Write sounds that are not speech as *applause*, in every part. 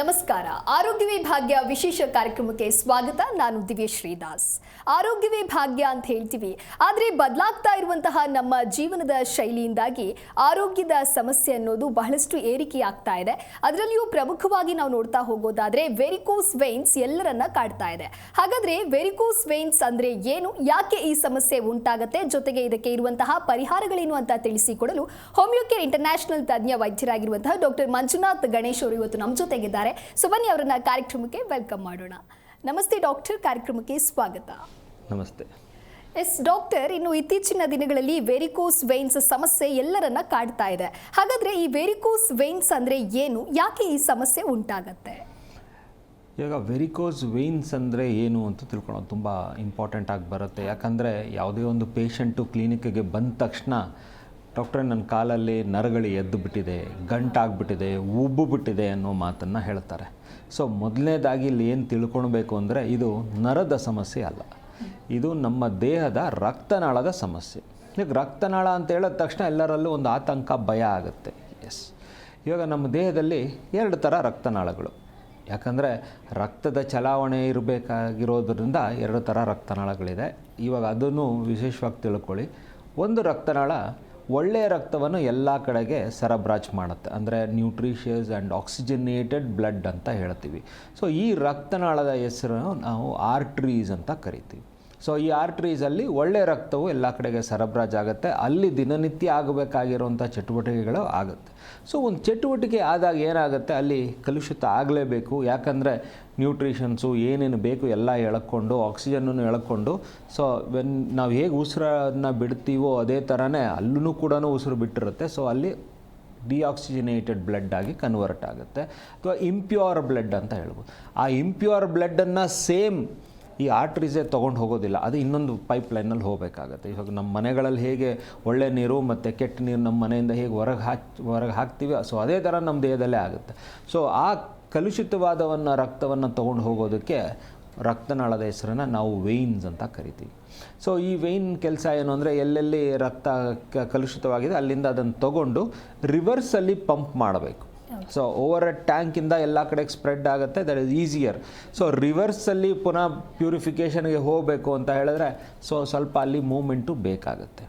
ನಮಸ್ಕಾರ. ಆರೋಗ್ಯವೇ ಭಾಗ್ಯ ವಿಶೇಷ ಕಾರ್ಯಕ್ರಮಕ್ಕೆ ಸ್ವಾಗತ. ನಾನು ದಿವ್ಯ ಶ್ರೀದಾಸ್ ಆರೋಗ್ಯವೇ ಭಾಗ್ಯ ಅಂತ ಹೇಳ್ತೀವಿ. ಆದರೆ ಬದಲಾಗ್ತಾ ಇರುವಂತಹ ನಮ್ಮ ಜೀವನದ ಶೈಲಿಯಿಂದಾಗಿ ಆರೋಗ್ಯದ ಸಮಸ್ಯೆ ಅನ್ನೋದು ಬಹಳಷ್ಟು ಏರಿಕೆ ಆಗ್ತಾ ಇದೆ. ಅದರಲ್ಲಿಯೂ ಪ್ರಮುಖವಾಗಿ ನಾವು ನೋಡ್ತಾ ಹೋಗೋದಾದ್ರೆ ವೆರಿಕೋಸ್ ವೈನ್ಸ್ ಎಲ್ಲರನ್ನ ಕಾಡ್ತಾ ಇದೆ. ಹಾಗಾದ್ರೆ ವೆರಿಕೋಸ್ ವೇನ್ಸ್ ಅಂದ್ರೆ ಏನು? ಯಾಕೆ ಈ ಸಮಸ್ಯೆ ಉಂಟಾಗುತ್ತೆ? ಜೊತೆಗೆ ಇದಕ್ಕೆ ಇರುವಂತಹ ಪರಿಹಾರಗಳೇನು ಅಂತ ತಿಳಿಸಿಕೊಡಲು ಹೋಮಿಯೋಕೇರ್ ಇಂಟರ್ನ್ಯಾಷನಲ್ ತಜ್ಞ ವೈದ್ಯರಾಗಿರುವಂತಹ ಡಾಕ್ಟರ್ ಮಂಜುನಾಥ್ ಗಣೇಶ್ ಅವರು ಇವತ್ತು ನಮ್ಮ ಜೊತೆಗಿದ್ದಾರೆ. ಸೊ ಬನ್ನಿ ಅವರನ್ನ ಕಾರ್ಯಕ್ರಮಕ್ಕೆ ವೆಲ್ಕಮ್ ಮಾಡೋಣ. ನಮಸ್ತೆ ಡಾಕ್ಟರ್. ಕಾರ್ಯಕ್ರಮಕ್ಕೆ ಸ್ವಾಗತ. ನಮಸ್ತೆ. ಎಸ್ ಡಾಕ್ಟರ್ ಇನ್ನು ಇತ್ತೀಚಿನ ದಿನಗಳಲ್ಲಿ ವೆರಿಕೋಸ್ ವೈನ್ಸ್ ಸಮಸ್ಯೆ ಎಲ್ಲರನ್ನ ಕಾಡ್ತಾ ಇದೆ. ಹಾಗಾದ್ರೆ ಈ ವೆರಿಕೋಸ್ ವೈನ್ಸ್ ಅಂದ್ರೆ ಏನು? ಯಾಕೆ ಈ ಸಮಸ್ಯೆ ಉಂಟಾಗತ್ತೆ? ಇವಾಗ ವೆರಿಕೋಸ್ ವೈನ್ಸ್ ಅಂದರೆ ಏನು ಅಂತ ತಿಳ್ಕೊಳ್ಳೋದು ತುಂಬ ಇಂಪಾರ್ಟೆಂಟ್ ಆಗಿ ಬರುತ್ತೆ. ಯಾಕಂದರೆ ಯಾವುದೇ ಒಂದು ಪೇಷಂಟು ಕ್ಲಿನಿಕ್ಗೆ ಬಂದ ತಕ್ಷಣ ಡಾಕ್ಟ್ರೆ ನನ್ನ ಕಾಲಲ್ಲಿ ನರಗಳು ಎದ್ದು ಬಿಟ್ಟಿದೆ ಗಂಟಾಗ್ಬಿಟ್ಟಿದೆ ಉಬ್ಬು ಬಿಟ್ಟಿದೆ ಅನ್ನೋ ಮಾತನ್ನು ಹೇಳ್ತಾರೆ. ಸೊ ಮೊದಲನೇದಾಗಿ ಇಲ್ಲಿ ಏನು ತಿಳ್ಕೊಳ್ಬೇಕು ಅಂದರೆ ಇದು ನರದ ಸಮಸ್ಯೆ ಅಲ್ಲ. ಇದು ನಮ್ಮ ದೇಹದ ರಕ್ತನಾಳದ ಸಮಸ್ಯೆ. ಈಗ ರಕ್ತನಾಳ ಅಂತ ಹೇಳಿದ ತಕ್ಷಣ ಎಲ್ಲರಲ್ಲೂ ಒಂದು ಆತಂಕ, ಭಯ ಆಗುತ್ತೆ. ಎಸ್ ಇವಾಗ ನಮ್ಮ ದೇಹದಲ್ಲಿ ಎರಡು ಥರ ರಕ್ತನಾಳಗಳು. ಯಾಕಂದರೆ ರಕ್ತದ ಚಲಾವಣೆ ಇರಬೇಕಾಗಿರೋದ್ರಿಂದ ಎರಡು ಥರ ರಕ್ತನಾಳಗಳಿದೆ. ಇವಾಗ ಅದನ್ನು ವಿಶೇಷವಾಗಿ ತಿಳ್ಕೊಳ್ಳಿ. ಒಂದು ರಕ್ತನಾಳ ಒಳ್ಳೆಯ ರಕ್ತವನ್ನು ಎಲ್ಲ ಕಡೆಗೆ ಸರಬರಾಜು ಮಾಡುತ್ತೆ. ಅಂದರೆ ನ್ಯೂಟ್ರಿಷಿಯಸ್ ಆ್ಯಂಡ್ ಆಕ್ಸಿಜನೇಟೆಡ್ ಬ್ಲಡ್ ಅಂತ ಹೇಳ್ತೀವಿ. ಸೊ ಈ ರಕ್ತನಾಳದ ಹೆಸರನ್ನು ನಾವು ಆರ್ಟ್ರೀಸ್ ಅಂತ ಕರಿತೀವಿ. ಸೊ ಈ ಆರ್ಟ್ರೀಸಲ್ಲಿ ಒಳ್ಳೆಯ ರಕ್ತವು ಎಲ್ಲ ಕಡೆಗೆ ಸರಬರಾಜು ಆಗುತ್ತೆ. ಅಲ್ಲಿ ದಿನನಿತ್ಯ ಆಗಬೇಕಾಗಿರುವಂಥ ಚಟುವಟಿಕೆಗಳು ಆಗುತ್ತೆ. ಸೊ ಒಂದು ಚಟುವಟಿಕೆ ಆದಾಗ ಏನಾಗುತ್ತೆ? ಅಲ್ಲಿ ಕಲುಷಿತ ಆಗಲೇಬೇಕು. ಯಾಕಂದರೆ ನ್ಯೂಟ್ರಿಷನ್ಸು ಏನೇನು ಬೇಕು ಎಲ್ಲ ಎಳ್ಕೊಂಡು ಆಕ್ಸಿಜನ್ನು ಎಳ್ಕೊಂಡು ಸೊ ವೆನ್ ನಾವು ಹೇಗೆ ಉಸಿರನ್ನ ಬಿಡ್ತೀವೋ ಅದೇ ಥರನೇ ಅಲ್ಲೂ ಕೂಡ ಉಸಿರು ಬಿಟ್ಟಿರುತ್ತೆ. ಸೊ ಅಲ್ಲಿ ಡಿಆಕ್ಸಿಜನೇಟೆಡ್ ಬ್ಲಡ್ ಆಗಿ ಕನ್ವರ್ಟ್ ಆಗುತ್ತೆ. ಅಥವಾ ಇಂಪ್ಯೂರ್ ಬ್ಲಡ್ ಅಂತ ಹೇಳ್ಬೋದು. ಆ ಇಂಪ್ಯೂರ್ ಬ್ಲಡ್ಡನ್ನು ಸೇಮ್ ಈ ಆರ್ಟ್ರೀಸೇ ತೊಗೊಂಡು ಹೋಗೋದಿಲ್ಲ. ಅದು ಇನ್ನೊಂದು ಪೈಪ್ ಲೈನಲ್ಲಿ ಹೋಗಬೇಕಾಗತ್ತೆ. ಇವಾಗ ನಮ್ಮ ಮನೆಗಳಲ್ಲಿ ಹೇಗೆ ಒಳ್ಳೆ ನೀರು ಮತ್ತು ಕೆಟ್ಟ ನೀರು ನಮ್ಮ ಮನೆಯಿಂದ ಹೇಗೆ ಹೊರಗೆ ಹಾಕಿ, ಹೊರಗೆ ಹಾಕ್ತೀವಿ ಸೊ ಅದೇ ಥರ ನಮ್ಮ ದೇಹದಲ್ಲೇ ಆಗುತ್ತೆ. ಸೊ ಆ ಕಲುಷಿತವಾದವನ್ನು, ರಕ್ತವನ್ನು ತೊಗೊಂಡು ಹೋಗೋದಕ್ಕೆ ರಕ್ತನಾಳದ ಹೆಸರನ್ನು ನಾವು ವೆಯ್ನ್ಸ್ ಅಂತ ಕರಿತೀವಿ. ಸೊ ಈ ವೆಯ್ನ್ ಕೆಲಸ ಏನು ಅಂದರೆ ಎಲ್ಲೆಲ್ಲಿ ರಕ್ತ ಕಲುಷಿತವಾಗಿದೆ ಅಲ್ಲಿಂದ ಅದನ್ನು ತಗೊಂಡು ರಿವರ್ಸಲ್ಲಿ ಪಂಪ್ ಮಾಡಬೇಕು. ಸೊ ಓವರ್ ಎ ಟ್ಯಾಂಕಿಂದ ಎಲ್ಲ ಕಡೆಗೆ ಸ್ಪ್ರೆಡ್ ಆಗುತ್ತೆ. ದಟ್ ಇಸ್ ಈಸಿಯರ್ ಸೊ ರಿವರ್ಸಲ್ಲಿ ಪುನಃ ಪ್ಯೂರಿಫಿಕೇಷನ್ಗೆ ಹೋಗಬೇಕು ಅಂತ ಹೇಳಿದ್ರೆ ಸೊ ಸ್ವಲ್ಪ ಅಲ್ಲಿ ಮೂಮೆಂಟು ಬೇಕಾಗುತ್ತೆ.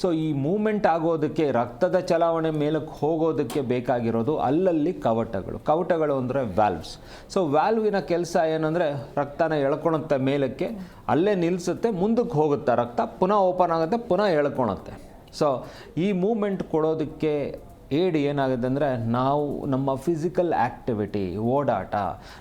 ಸೊ ಈ ಮೂಮೆಂಟ್ ಆಗೋದಕ್ಕೆ, ರಕ್ತದ ಚಲಾವಣೆ ಮೇಲಕ್ಕೆ ಹೋಗೋದಕ್ಕೆ ಬೇಕಾಗಿರೋದು ಅಲ್ಲಲ್ಲಿ ಕವಟಗಳು. ಕವಟಗಳು ಅಂದರೆ ವ್ಯಾಲ್ವ್ಸ್ ಸೊ ವ್ಯಾಲ್ವಿನ ಕೆಲಸ ಏನಂದರೆ, ರಕ್ತನ ಎಳ್ಕೊಳತ್ತೆ ಮೇಲಕ್ಕೆ ಅಲ್ಲೇ ನಿಲ್ಲಿಸುತ್ತೆ ಮುಂದಕ್ಕೆ ಹೋಗುತ್ತೆ ರಕ್ತ, ಪುನಃ ಓಪನ್ ಆಗುತ್ತೆ, ಪುನಃ ಎಳ್ಕೊಳತ್ತೆ ಸೊ ಈ ಮೂಮೆಂಟ್ ಕೊಡೋದಕ್ಕೆ ಏಡ್ ಏನಾಗುತ್ತೆ ಅಂದರೆ ನಾವು ನಮ್ಮ ಫಿಸಿಕಲ್ ಆ್ಯಕ್ಟಿವಿಟಿ ಓಡಾಟ,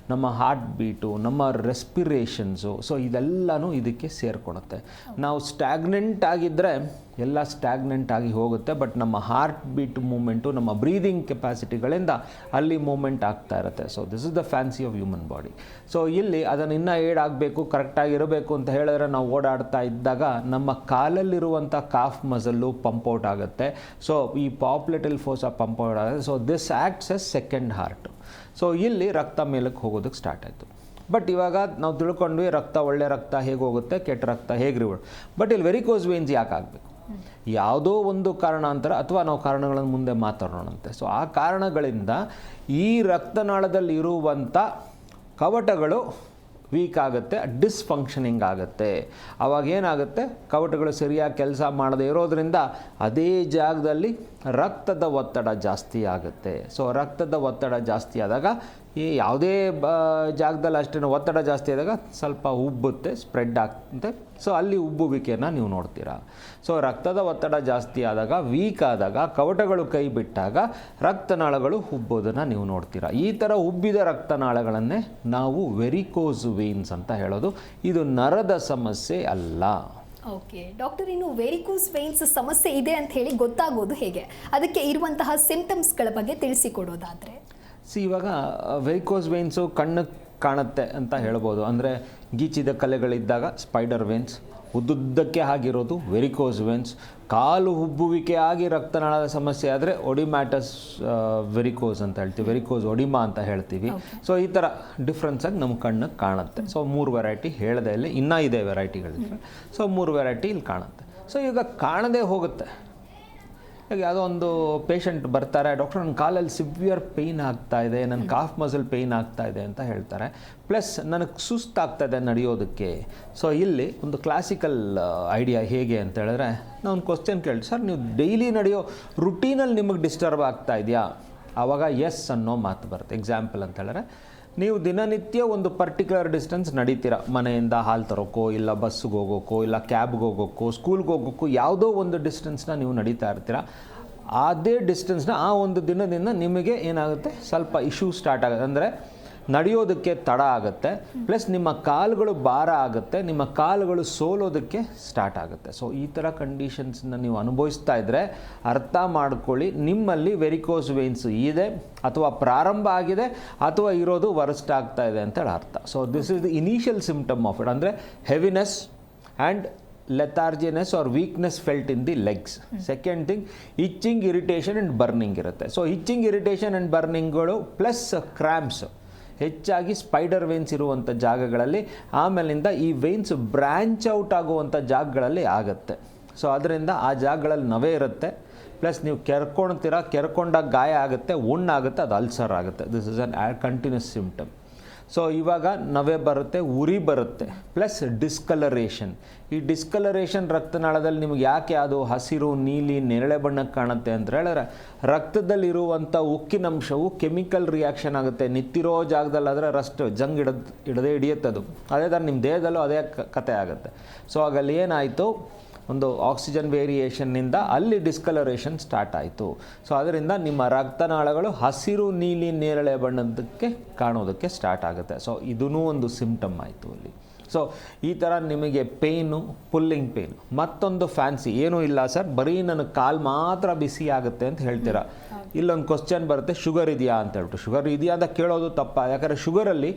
ನಮ್ಮ ಹಾರ್ಟ್ ಬೀಟು ನಮ್ಮ ರೆಸ್ಪಿರೇಷನ್ಸು ಸೊ ಇದೆಲ್ಲನೂ ಇದಕ್ಕೆ ಸೇರ್ಕೊಳುತ್ತೆ. ನಾವು ಸ್ಟ್ಯಾಗ್ನೆಂಟ್ ಆಗಿದ್ದರೆ ಎಲ್ಲ ಸ್ಟ್ಯಾಗ್ನೆಂಟ್ ಆಗಿ ಹೋಗುತ್ತೆ ಬಟ್ ನಮ್ಮ ಹಾರ್ಟ್ ಬೀಟ್ ಮೂಮೆಂಟು ನಮ್ಮ ಬ್ರೀದಿಂಗ್ ಕೆಪಾಸಿಟಿಗಳಿಂದ ಅಲ್ಲಿ ಮೂಮೆಂಟ್ ಆಗ್ತಾ ಇರುತ್ತೆ. So this is the fancy of human body so ಇಲ್ಲಿ ಅದನ್ನು ಇನ್ನೂ ಏಡ್ ಆಗಬೇಕು ಕರೆಕ್ಟಾಗಿ ಇರಬೇಕು ಅಂತ ಹೇಳಿದ್ರೆ ನಾವು ಓಡಾಡ್ತಾ ಇದ್ದಾಗ ನಮ್ಮ ಕಾಲಲ್ಲಿರುವಂಥ ಕಾಫ್ ಮಸಲ್ಲು ಔಟ್ ಆಗುತ್ತೆ. ಸೊ ಈ ಪಾಪ್ಲೆಟಲ್ ಫೋರ್ಸ್ ಆ ಪಂಪ್ ಔಟ್ ಆಗುತ್ತೆ. So this acts as second heart so ಇಲ್ಲಿ ರಕ್ತ ಮೇಲಕ್ಕೆ ಹೋಗೋದಕ್ಕೆ ಸ್ಟಾರ್ಟ್ ಆಯಿತು. ಬಟ್ ಇವಾಗ ನಾವು ತಿಳ್ಕೊಂಡ್ವಿ ರಕ್ತ ಒಳ್ಳೆ ರಕ್ತ ಹೇಗೆ ಹೋಗುತ್ತೆ, ಕೆಟ್ಟ ರಕ್ತ ಹೇಗೆ ಬಟ್ ಇಲ್ಲಿ ವೆರಿಕೋಸ್ ವೇನ್ಸ್ ಯಾಕೆ ಆಗಬೇಕು? ಯಾವುದೋ ಒಂದು ಕಾರಣಾಂತರ ಅಥವಾ ನಾವು ಕಾರಣಗಳನ್ನು ಮುಂದೆ ಮಾತಾಡೋಣಂತೆ ಸೊ ಆ ಕಾರಣಗಳಿಂದ ಈ ರಕ್ತನಾಳದಲ್ಲಿ ಇರುವಂಥ ಕವಟಗಳು ವೀಕ್ ಆಗುತ್ತೆ ಡಿಸ್ಫಂಕ್ಷನಿಂಗ್ ಆಗುತ್ತೆ. ಅವಾಗ ಏನಾಗುತ್ತೆ? ಕವಟಗಳು ಸರಿಯಾಗಿ ಕೆಲಸ ಮಾಡದೇ ಇರೋದರಿಂದ ಅದೇ ಜಾಗದಲ್ಲಿ ರಕ್ತದ ಒತ್ತಡ ಜಾಸ್ತಿ ಆಗುತ್ತೆ. ಸೊ ರಕ್ತದ ಒತ್ತಡ ಜಾಸ್ತಿ ಆದಾಗ ಈ ಯಾವುದೇ ಬ ಜಾಗದಲ್ಲಿ ಅಷ್ಟೇ ಒತ್ತಡ ಜಾಸ್ತಿ ಆದಾಗ ಸ್ವಲ್ಪ ಉಬ್ಬುತ್ತೆ ಸ್ಪ್ರೆಡ್ ಆಗುತ್ತೆ ಸೊ ಅಲ್ಲಿ ಉಬ್ಬುವಿಕೆಯನ್ನು ನೀವು ನೋಡ್ತೀರಾ. ಸೊ ರಕ್ತದ ಒತ್ತಡ ಜಾಸ್ತಿ ಆದಾಗ ವೀಕ್ ಆದಾಗ, ಕವಟಗಳು ಕೈ ಬಿಟ್ಟಾಗ ರಕ್ತನಾಳಗಳು ಉಬ್ಬೋದನ್ನು ನೀವು ನೋಡ್ತೀರಾ. ಈ ಥರ ಉಬ್ಬಿದ ರಕ್ತನಾಳಗಳನ್ನೇ ನಾವು ವೆರಿಕೋಸ್ ವೇನ್ಸ್ ಅಂತ ಹೇಳೋದು. ಇದು ನರದ ಸಮಸ್ಯೆ ಅಲ್ಲ. ಓಕೆ. ಡಾಕ್ಟರ್, ಇನ್ನು ವೆರಿಕೋಸ್ ವೇನ್ಸ್ ಸಮಸ್ಯೆ ಇದೆ ಅಂತ ಹೇಳಿ ಗೊತ್ತಾಗೋದು ಹೇಗೆ? ಅದಕ್ಕೆ ಇರುವಂತಹ ಸಿಂಪ್ಟಮ್ಸ್ಗಳ ಬಗ್ಗೆ ತಿಳಿಸಿಕೊಡೋದಾದ್ರೆ ಸಿ ಇವಾಗ ವೆರಿಕೋಸ್ ವೇನ್ಸು ಕಣ್ಣು ಕಾಣುತ್ತೆ ಅಂತ ಹೇಳ್ಬೋದು. ಅಂದರೆ ಗೀಚಿದ ಕಲೆಗಳಿದ್ದಾಗ ಸ್ಪೈಡರ್ ವೇನ್ಸ್ ಉದ್ದುದ್ದಕ್ಕೆ ಆಗಿರೋದು ವೆರಿಕೋಸ್ ವೇನ್ಸ್ ಕಾಲು ಹುಬ್ಬುವಿಕೆ ಆಗಿ ರಕ್ತನಾಳದ ಸಮಸ್ಯೆ ಆದರೆ ಒಡಿಮ್ಯಾಟಸ್ ವೆರಿಕೋಸ್ ಅಂತ ಹೇಳ್ತೀವಿ. ವೆರಿಕೋಸ್ ಒಡಿಮಾ ಅಂತ ಹೇಳ್ತೀವಿ. ಸೊ ಈ ಥರ ಡಿಫ್ರೆನ್ಸ್ ಆಗಿ ನಮ್ಮ ಕಣ್ಣು ಕಾಣುತ್ತೆ. ಸೊ ಮೂರು ವೆರೈಟಿ ಹೇಳ್ದೆ ಇಲ್ಲಿ. ಇನ್ನೂ ಇದೆ ವೆರೈಟಿಗಳಿದ್ರೆ ಸೊ ಮೂರು ವೆರೈಟಿ ಇಲ್ಲಿ ಕಾಣುತ್ತೆ. ಸೊ ಈಗ ಕಾಣದೇ ಹೋಗುತ್ತೆ. ಯಾವುದೋ ಒಂದು ಪೇಷಂಟ್ ಬರ್ತಾರೆ ಡಾಕ್ಟರ್ ನನ್ನ ಕಾಲಲ್ಲಿ ಸಿವಿಯರ್ ಪೇಯ್ನ್ ಆಗ್ತಾ ಇದೆ ನನ್ನ ಕಾಫ್ ಮಸಲ್ ಪೇಯ್ನ್ ಆಗ್ತಾ ಇದೆ ಅಂತ ಹೇಳ್ತಾರೆ. ಪ್ಲಸ್ ನನಗೆ ಸುಸ್ತಾಗ್ತಾ ಇದೆ ನಡೆಯೋದಕ್ಕೆ. ಸೊ ಇಲ್ಲಿ ಒಂದು ಕ್ಲಾಸಿಕಲ್ ಐಡಿಯಾ ಹೇಗೆ ಅಂತ ಹೇಳಿದ್ರೆ ನಾನು ಒಂದು ಕ್ವಶನ್ ಕೇಳಿ ಸರ್ ನೀವು ಡೈಲಿ ನಡೆಯೋ ರುಟೀನಲ್ಲಿ ನಿಮಗೆ ಡಿಸ್ಟರ್ಬ್ ಆಗ್ತಾ ಇದೆಯಾ? ಆವಾಗ ಎಸ್ ಅನ್ನೋ ಮಾತು ಬರುತ್ತೆ. ಎಕ್ಸಾಂಪಲ್ ಅಂತ ಹೇಳಿದ್ರೆ ನೀವು ದಿನನಿತ್ಯ ಒಂದು ಪರ್ಟಿಕ್ಯುಲರ್ ಡಿಸ್ಟೆನ್ಸ್ ನಡೀತೀರ. ಮನೆಯಿಂದ ಹಾಲು ತರೋಕ್ಕೋ ಇಲ್ಲ ಬಸ್ಸಿಗೆ ಹೋಗೋಕ್ಕೋ ಇಲ್ಲ ಕ್ಯಾಬ್ಗೆ ಹೋಗೋಕ್ಕೋ ಸ್ಕೂಲ್ಗೆ ಹೋಗೋಕ್ಕೋ ಯಾವುದೋ ಒಂದು ಡಿಸ್ಟೆನ್ಸ್ನ ನೀವು ನಡೀತಾ ಇರ್ತೀರ. ಅದೇ ಡಿಸ್ಟೆನ್ಸ್ನ ಆ ಒಂದು ದಿನದಿಂದ ನಿಮಗೆ ಏನಾಗುತ್ತೆ? ಸ್ವಲ್ಪ ಇಶ್ಯೂ ಸ್ಟಾರ್ಟ್ ಆಗುತ್ತೆ. ಅಂದರೆ ನಡೆಯೋದಕ್ಕೆ ತಡ ಆಗುತ್ತೆ. ಪ್ಲಸ್ ನಿಮ್ಮ ಕಾಲುಗಳು ಭಾರ ಆಗುತ್ತೆ. ನಿಮ್ಮ ಕಾಲುಗಳು ಸೋಲೋದಕ್ಕೆ ಸ್ಟಾರ್ಟ್ ಆಗುತ್ತೆ. ಸೊ ಈ ಥರ ಕಂಡೀಷನ್ಸನ್ನ ನೀವು ಅನುಭವಿಸ್ತಾ ಇದ್ದರೆ ಅರ್ಥ ಮಾಡ್ಕೊಳ್ಳಿ. ನಿಮ್ಮಲ್ಲಿ ವೆರಿಕೋಸ್ ವೇನ್ಸ್ ಇದೆ ಅಥವಾ ಪ್ರಾರಂಭ ಆಗಿದೆ ಅಥವಾ ಇರೋದು ವರ್ಸ್ಟ್ ಆಗ್ತಾ ಇದೆ ಅಂತೇಳಿ ಅರ್ಥ. So this is the initial symptom of it ಅಂದರೆ heaviness and letharginess or weakness felt in the legs second thing itching irritation and burning ಇರುತ್ತೆ. ಸೊ ಇಚ್ಚಿಂಗ್ ಇರಿಟೇಷನ್ ಆ್ಯಂಡ್ ಬರ್ನಿಂಗ್ಗಳು ಪ್ಲಸ್ ಕ್ರ್ಯಾಂಪ್ಸ್ ಹೆಚ್ಚಾಗಿ ಸ್ಪೈಡರ್ ವೇನ್ಸ್ ಇರುವಂಥ ಜಾಗಗಳಲ್ಲಿ, ಆಮೇಲಿಂದ ಈ veins branch out ಆಗುವಂಥ ಜಾಗಗಳಲ್ಲಿ ಆಗುತ್ತೆ. ಸೊ ಅದರಿಂದ ಆ ಜಾಗಗಳಲ್ಲಿ ನವೆ ಇರುತ್ತೆ. ಪ್ಲಸ್ ನೀವು ಕೆರ್ಕೊಳ್ತೀರಾ ಕೆರ್ಕೊಂಡಾಗ ಗಾಯ ಆಗುತ್ತೆ, ಉಣ್ಣಾಗುತ್ತೆ, ಅದು ಅಲ್ಸರ್ ಆಗುತ್ತೆ. This is an continuous symptom so ಇವಾಗ ನವೆ ಬರುತ್ತೆ, ಉರಿ ಬರುತ್ತೆ ಪ್ಲಸ್ ಡಿಸ್ಕಲರೇಷನ್ ಈ ಡಿಸ್ಕಲರೇಷನ್ ರಕ್ತನಾಳದಲ್ಲಿ ನಿಮ್ಗೆ ಯಾಕೆ ಅದು ಹಸಿರು, ನೀಲಿ, ನೇರಳೆ ಬಣ್ಣಕ್ಕೆ ಕಾಣುತ್ತೆ ಅಂತ ಹೇಳಿದ್ರೆ, ರಕ್ತದಲ್ಲಿರುವಂಥ ಉಕ್ಕಿನಂಶವು ಕೆಮಿಕಲ್ ರಿಯಾಕ್ಷನ್ ಆಗುತ್ತೆ. ನಿತ್ತಿರೋ ಜಾಗದಲ್ಲಿ ಆದರೆ ರಸ್ಟ್ ಜಂಗ್ ಹಿಡದ್, ಹಿಡದೆ ಹಿಡಿಯುತ್ತೆ ಅದು. ಅದೇ ಥರ ನಿಮ್ಮ ದೇಹದಲ್ಲೂ ಅದೇ ಕತೆ ಆಗುತ್ತೆ. ಸೊ ಆಗಲ್ಲಿ ಏನಾಯಿತು? ಒಂದು ಆಕ್ಸಿಜನ್ ವೇರಿಯೇಷನ್ನಿಂದ ಅಲ್ಲಿ ಡಿಸ್ಕಲರೇಷನ್ ಸ್ಟಾರ್ಟ್ ಆಯಿತು. ಸೊ ಅದರಿಂದ ನಿಮ್ಮ ರಕ್ತನಾಳಗಳು ಹಸಿರು, ನೀಲಿ, ನೇರಳೆ ಬಣ್ಣದಕ್ಕೆ ಕಾಣೋದಕ್ಕೆ ಸ್ಟಾರ್ಟ್ ಆಗುತ್ತೆ. ಸೊ ಇದೂ ಒಂದು ಸಿಂಪ್ಟಮ್ ಆಯಿತು ಅಲ್ಲಿ. ಸೊ ಈ ಥರ ನಿಮಗೆ ಪೇಯ್ನು ಪುಲ್ಲಿಂಗ್ ಪೇಯ್ನು ಮತ್ತೊಂದು ಫ್ಯಾನ್ಸಿ ಏನೂ ಇಲ್ಲ ಸರ್ ಬರೀ ನನ್ನ ಕಾಲು ಮಾತ್ರ ಬಿಸಿ ಆಗುತ್ತೆ ಅಂತ ಹೇಳ್ತೀರಾ? ಇಲ್ಲೊಂದು ಕ್ವಶನ್ ಬರುತ್ತೆ ಶುಗರ್ ಇದೆಯಾ? ಅಂತ ಹೇಳ್ಬಿಟ್ಟು. ಶುಗರ್ ಇದೆಯಾ? ಅಂತ ಕೇಳೋದು ತಪ್ಪ. ಯಾಕಂದರೆ ಶುಗರಲ್ಲಿ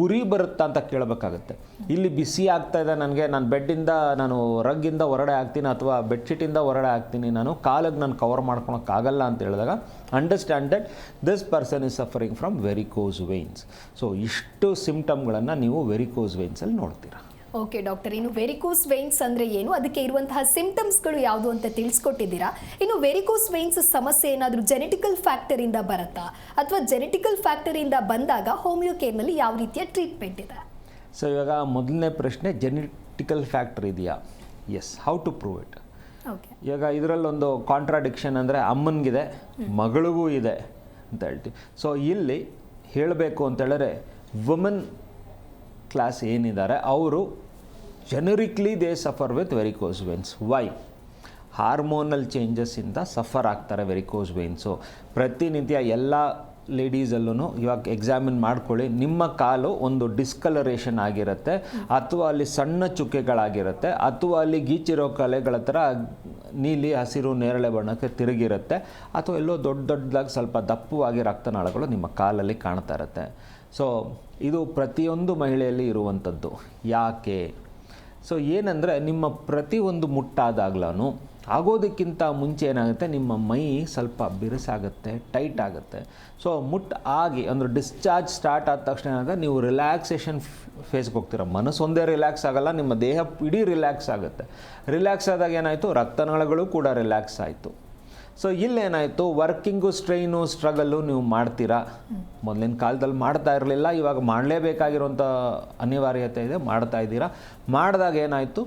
ಉರಿ ಬರುತ್ತಾ ಅಂತ ಕೇಳಬೇಕಾಗುತ್ತೆ. ಇಲ್ಲಿ ಬಿಸಿ ಆಗ್ತಾ ಇದೆ ನನಗೆ. ನಾನು ಬೆಡ್ಡಿಂದ ನಾನು ರಗ್ಗಿಂದ ಹೊರಡೆ ಆಗ್ತೀನಿ ಅಥವಾ ಬೆಡ್ಶೀಟಿಂದ ಹೊರಡೆ ಆಗ್ತೀನಿ ನಾನು ಕಾಲಿಗೆ ನಾನು ಕವರ್ ಮಾಡ್ಕೊಳಕ್ಕಾಗಲ್ಲ ಅಂತ ಹೇಳಿದಾಗ understand that this person is suffering from varicose veins so ಇಷ್ಟು ಸಿಮ್ಟಮ್ಗಳನ್ನು ನೀವು ವೆರಿಕೋಸ್ ವೇನ್ಸಲ್ಲಿ ನೋಡ್ತೀರಾ? Okay doctor. ಇನ್ನು ವೆರಿಕೋಸ್ ವೈನ್ಸ್ ಅಂದರೆ ಏನು? ಅದಕ್ಕೆ ಇರುವಂತಹ ಸಿಂಪ್ಟಮ್ಸ್ಗಳು ಯಾವುದು ಅಂತ ತಿಳಿಸ್ಕೊಟ್ಟಿದ್ದೀರಾ? ಇನ್ನು ವೆರಿಕೋಸ್ ವೈನ್ಸ್ ಸಮಸ್ಯೆ ಏನಾದರೂ ಜೆನೆಟಿಕಲ್ ಫ್ಯಾಕ್ಟರಿಂದ ಬರುತ್ತಾ? ಅಥವಾ ಜೆನೆಟಿಕಲ್ ಫ್ಯಾಕ್ಟರಿಂದ ಬಂದಾಗ ಹೋಮಿಯೋ ಕೇರ್ನಲ್ಲಿ ಯಾವ ರೀತಿಯ ಟ್ರೀಟ್ಮೆಂಟ್ ಇದೆ? ಸೊ ಇವಾಗ ಮೊದಲನೇ ಪ್ರಶ್ನೆ ಜೆನೆಟಿಕಲ್ ಫ್ಯಾಕ್ಟರ್ ಇದೆಯಾ? Yes how to prove it okay. ಇವಾಗ ಇದರಲ್ಲೊಂದು ಕಾಂಟ್ರಾಡಿಕ್ಷನ್ ಅಂದರೆ ಅಮ್ಮನಿಗಿದೆ ಮಗಳಿಗೂ ಇದೆ ಅಂತ ಹೇಳ್ತೀವಿ. ಸೊ ಇಲ್ಲಿ ಹೇಳಬೇಕು ಅಂತ ಹೇಳಿದ್ರೆ ವುಮನ್ ಕ್ಲಾಸ್ ಏನಿದ್ದಾರೆ, ಅವರು generically they suffer with varicose veins why hormonal ಚೇಂಜಸ್ಸಿಂದ suffer ಆಗ್ತಾರೆ ವೆರಿಕೋಸ್ ವೆನ್ಸು ಪ್ರತಿನಿತ್ಯ ಎಲ್ಲ ಲೇಡೀಸಲ್ಲೂ ಇವಾಗ ಎಕ್ಸಾಮಿನ್ ಮಾಡ್ಕೊಳ್ಳಿ, ನಿಮ್ಮ ಕಾಲು ಒಂದು ಡಿಸ್ಕಲರೇಷನ್ ಆಗಿರುತ್ತೆ, ಅಥವಾ ಅಲ್ಲಿ ಸಣ್ಣ ಚುಕ್ಕೆಗಳಾಗಿರುತ್ತೆ, ಅಥವಾ ಅಲ್ಲಿ ಗೀಚಿರೋ ಕಲೆಗಳ ಥರ ನೀಲಿ, ಹಸಿರು, ನೇರಳೆ ಬಣ್ಣಕ್ಕೆ ತಿರುಗಿರುತ್ತೆ, ಅಥವಾ ಎಲ್ಲೋ ದೊಡ್ಡ ದೊಡ್ಡದಾಗಿ ಸ್ವಲ್ಪ ದಪ್ಪವಾಗಿ ರಕ್ತನಾಳಗಳು ನಿಮ್ಮ ಕಾಲಲ್ಲಿ ಕಾಣ್ತಾ ಇರುತ್ತೆ. ಸೊ ಇದು ಪ್ರತಿಯೊಂದು ಮಹಿಳೆಯಲ್ಲಿ ಇರುವಂಥದ್ದು. ಯಾಕೆ? ಸೊ ಏನಂದರೆ ನಿಮ್ಮ ಪ್ರತಿಯೊಂದು ಮುಟ್ಟಾದಾಗ್ಲೂ ಆಗೋದಕ್ಕಿಂತ ಮುಂಚೆ ಏನಾಗುತ್ತೆ? ನಿಮ್ಮ ಮೈ ಸ್ವಲ್ಪ ಬಿರುಸಾಗುತ್ತೆ, ಟೈಟ್ ಆಗುತ್ತೆ. ಸೊ ಮುಟ್ ಆಗಿ, ಅಂದರೆ ಡಿಸ್ಚಾರ್ಜ್ ಸ್ಟಾರ್ಟ್ ಆದ ತಕ್ಷಣ ಏನಾಗುತ್ತೆ? ನೀವು ರಿಲ್ಯಾಕ್ಸೇಷನ್ ಫೇಸ್ಗೆ ಹೋಗ್ತೀರ. ಮನಸ್ಸೊಂದೇ ರಿಲ್ಯಾಕ್ಸ್ ಆಗಲ್ಲ, ನಿಮ್ಮ ದೇಹ ಇಡೀ ರಿಲ್ಯಾಕ್ಸ್ ಆಗುತ್ತೆ. ರಿಲ್ಯಾಕ್ಸ್ ಆದಾಗ ಏನಾಯಿತು? ರಕ್ತನಾಳಗಳು ಕೂಡ ರಿಲ್ಯಾಕ್ಸ್ ಆಯಿತು. ಸೊ ಇಲ್ಲೇನಾಯಿತು? ವರ್ಕಿಂಗು ಸ್ಟ್ರೈನು ಸ್ಟ್ರಗಲ್ಲು ನೀವು ಮಾಡ್ತೀರಾ? ಮೊದಲಿನ ಕಾಲದಲ್ಲಿ ಮಾಡ್ತಾ ಇರಲಿಲ್ಲ, ಇವಾಗ ಮಾಡಲೇಬೇಕಾಗಿರುವಂಥ ಅನಿವಾರ್ಯತೆ ಇದೆ, ಮಾಡ್ತಾ ಇದ್ದೀರಾ? ಮಾಡಿದಾಗ ಏನಾಯಿತು?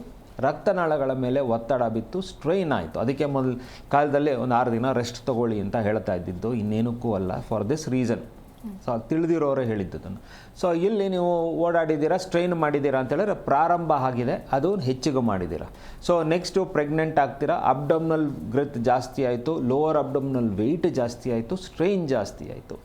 ರಕ್ತನಾಳಗಳ ಮೇಲೆ ಒತ್ತಡ ಬಿತ್ತು ಸ್ಟ್ರೈನ್ ಆಯಿತು. ಅದಕ್ಕೆ ಮೊದಲು ಕಾಲದಲ್ಲಿ ಒಂದು ಆರು ದಿನ ರೆಸ್ಟ್ ತಗೊಳ್ಳಿ ಅಂತ ಹೇಳ್ತಾ ಇದ್ದಿದ್ದು. ಇನ್ನೇನಕ್ಕೂ ಅಲ್ಲ ಫಾರ್ ದಿಸ್ ರೀಸನ್ ಸೊ ತಿಳಿದಿರೋರೇ ಹೇಳಿದ್ದದನ್ನು ಸೊ ಇಲ್ಲಿ ನೀವು ಓಡಾಡಿದ್ದೀರಾ ಸ್ಟ್ರೈನ್ ಮಾಡಿದ್ದೀರಾ ಅಂತ ಹೇಳಿದ್ರೆ ಪ್ರಾರಂಭ ಆಗಿದೆ, ಅದು ಹೆಚ್ಚಿಗೆ ಮಾಡಿದ್ದೀರಾ. ಸೊ ನೆಕ್ಸ್ಟು ಪ್ರೆಗ್ನೆಂಟ್ ಆಗ್ತೀರಾ ಅಬ್ಡಮ್ನಲ್ ಗ್ರೆತ್ ಜಾಸ್ತಿ ಆಯಿತು ಲೋವರ್ ಅಬ್ಡಮ್ನಲ್ ವೆಯ್ಟ್ ಜಾಸ್ತಿ ಆಯಿತು ಸ್ಟ್ರೈನ್ ಜಾಸ್ತಿ ಆಯಿತು.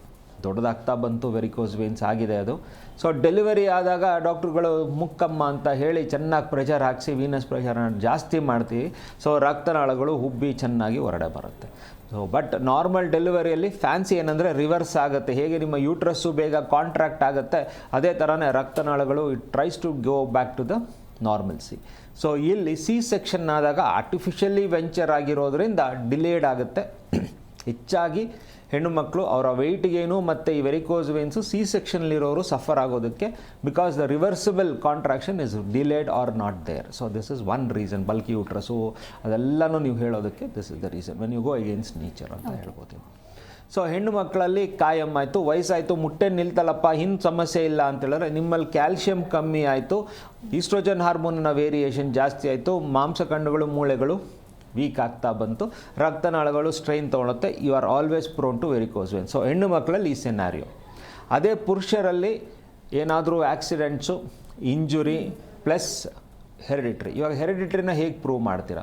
ದೊಡ್ಡದಾಗ್ತಾ ಬಂತು ವೆರಿಕೋಸ್ ವೇನ್ಸ್ ಆಗಿದೆ ಅದು. ಸೊ ಡೆಲಿವರಿ ಆದಾಗ ಡಾಕ್ಟ್ರುಗಳು, ಮುಕ್ಕಮ್ಮ ಅಂತ ಹೇಳಿ ಚೆನ್ನಾಗಿ ಪ್ರೆಷರ್ ಹಾಕಿಸಿ ವೀನಸ್ ಪ್ರೆಷರನ್ನು ಜಾಸ್ತಿ ಮಾಡ್ತೀವಿ. ಸೊ ರಕ್ತನಾಳಗಳು ಹುಬ್ಬಿ ಚೆನ್ನಾಗಿ ಹೊರಡೆ ಬರುತ್ತೆ. ಸೊ ಬಟ್ ನಾರ್ಮಲ್ ಡೆಲಿವರಿಯಲ್ಲಿ ಫ್ಯಾನ್ಸಿ ಏನಂದರೆ ರಿವರ್ಸ್ ಆಗುತ್ತೆ. ಹೇಗೆ ನಿಮ್ಮ ಯೂಟ್ರಸ್ಸು ಬೇಗ ಕಾಂಟ್ರಾಕ್ಟ್ ಆಗುತ್ತೆ, ಅದೇ ಥರನೇ ರಕ್ತನಾಳಗಳು it tries to go back to the normalcy so ಇಲ್ಲಿ ಸಿ ಸೆಕ್ಷನ್ ಆದಾಗ ಆರ್ಟಿಫಿಷಿಯಲಿ ವೆಂಚರ್ ಆಗಿರೋದ್ರಿಂದ ಡಿಲೇಡ್ ಆಗುತ್ತೆ. *coughs* ಹೆಚ್ಚಾಗಿ ಹೆಣ್ಣು ಮಕ್ಕಳು ಅವರ ವೆಯ್ಟ್ಗೇನು ಮತ್ತು ಈ ವೆರಿಕೋಸ್ ವೇನ್ಸು ಸಿ ಸೆಕ್ಷನ್ಲಿರೋರು ಸಫರ್ ಆಗೋದಕ್ಕೆ because the reversible contraction is delayed or not there so this is one reason bulky uterus ಅದೆಲ್ಲನೂ ನೀವು ಹೇಳೋದಕ್ಕೆ this is the reason when you go against nature ಅಂತ ಹೇಳ್ಬೋದು ಸೊ ಹೆಣ್ಣು ಮಕ್ಕಳಲ್ಲಿ ಕಾಯಂ ಆಯಿತು ವಯಸ್ಸಾಯಿತು ಮುಟ್ಟೆ ನಿಲ್ತಲ್ಲಪ್ಪ ಹಿಂದೆ ಸಮಸ್ಯೆ ಇಲ್ಲ ಅಂತ ಹೇಳಿದ್ರೆ ನಿಮ್ಮಲ್ಲಿ ಕ್ಯಾಲ್ಶಿಯಂ ಕಮ್ಮಿ ಆಯಿತು ಈಸ್ಟ್ರೋಜನ್ ಹಾರ್ಮೋನ್ನ ವೇರಿಯೇಷನ್ ಜಾಸ್ತಿ ಆಯಿತು ಮಾಂಸಖಂಡಗಳು ಮೂಳೆಗಳು ವೀಕ್ ಆಗ್ತಾ ಬಂತು. ರಕ್ತನಾಳಗಳು strain ತೊಗೊಳುತ್ತೆ. You are always prone to varicose vein so ಹೆಣ್ಣು ಮಕ್ಕಳಲ್ಲಿ ಈ ಸೆನಾರಿಯೋ ಅದೇ ಪುರುಷರಲ್ಲಿ ಏನಾದರೂ ಆ್ಯಕ್ಸಿಡೆಂಟ್ಸು ಇಂಜುರಿ ಪ್ಲಸ್ ಹೆರಿಡಿಟ್ರಿ ಇವಾಗ ಹೆರಿಡಿಟ್ರಿನ ಹೇಗೆ ಪ್ರೂವ್ ಮಾಡ್ತೀರಾ?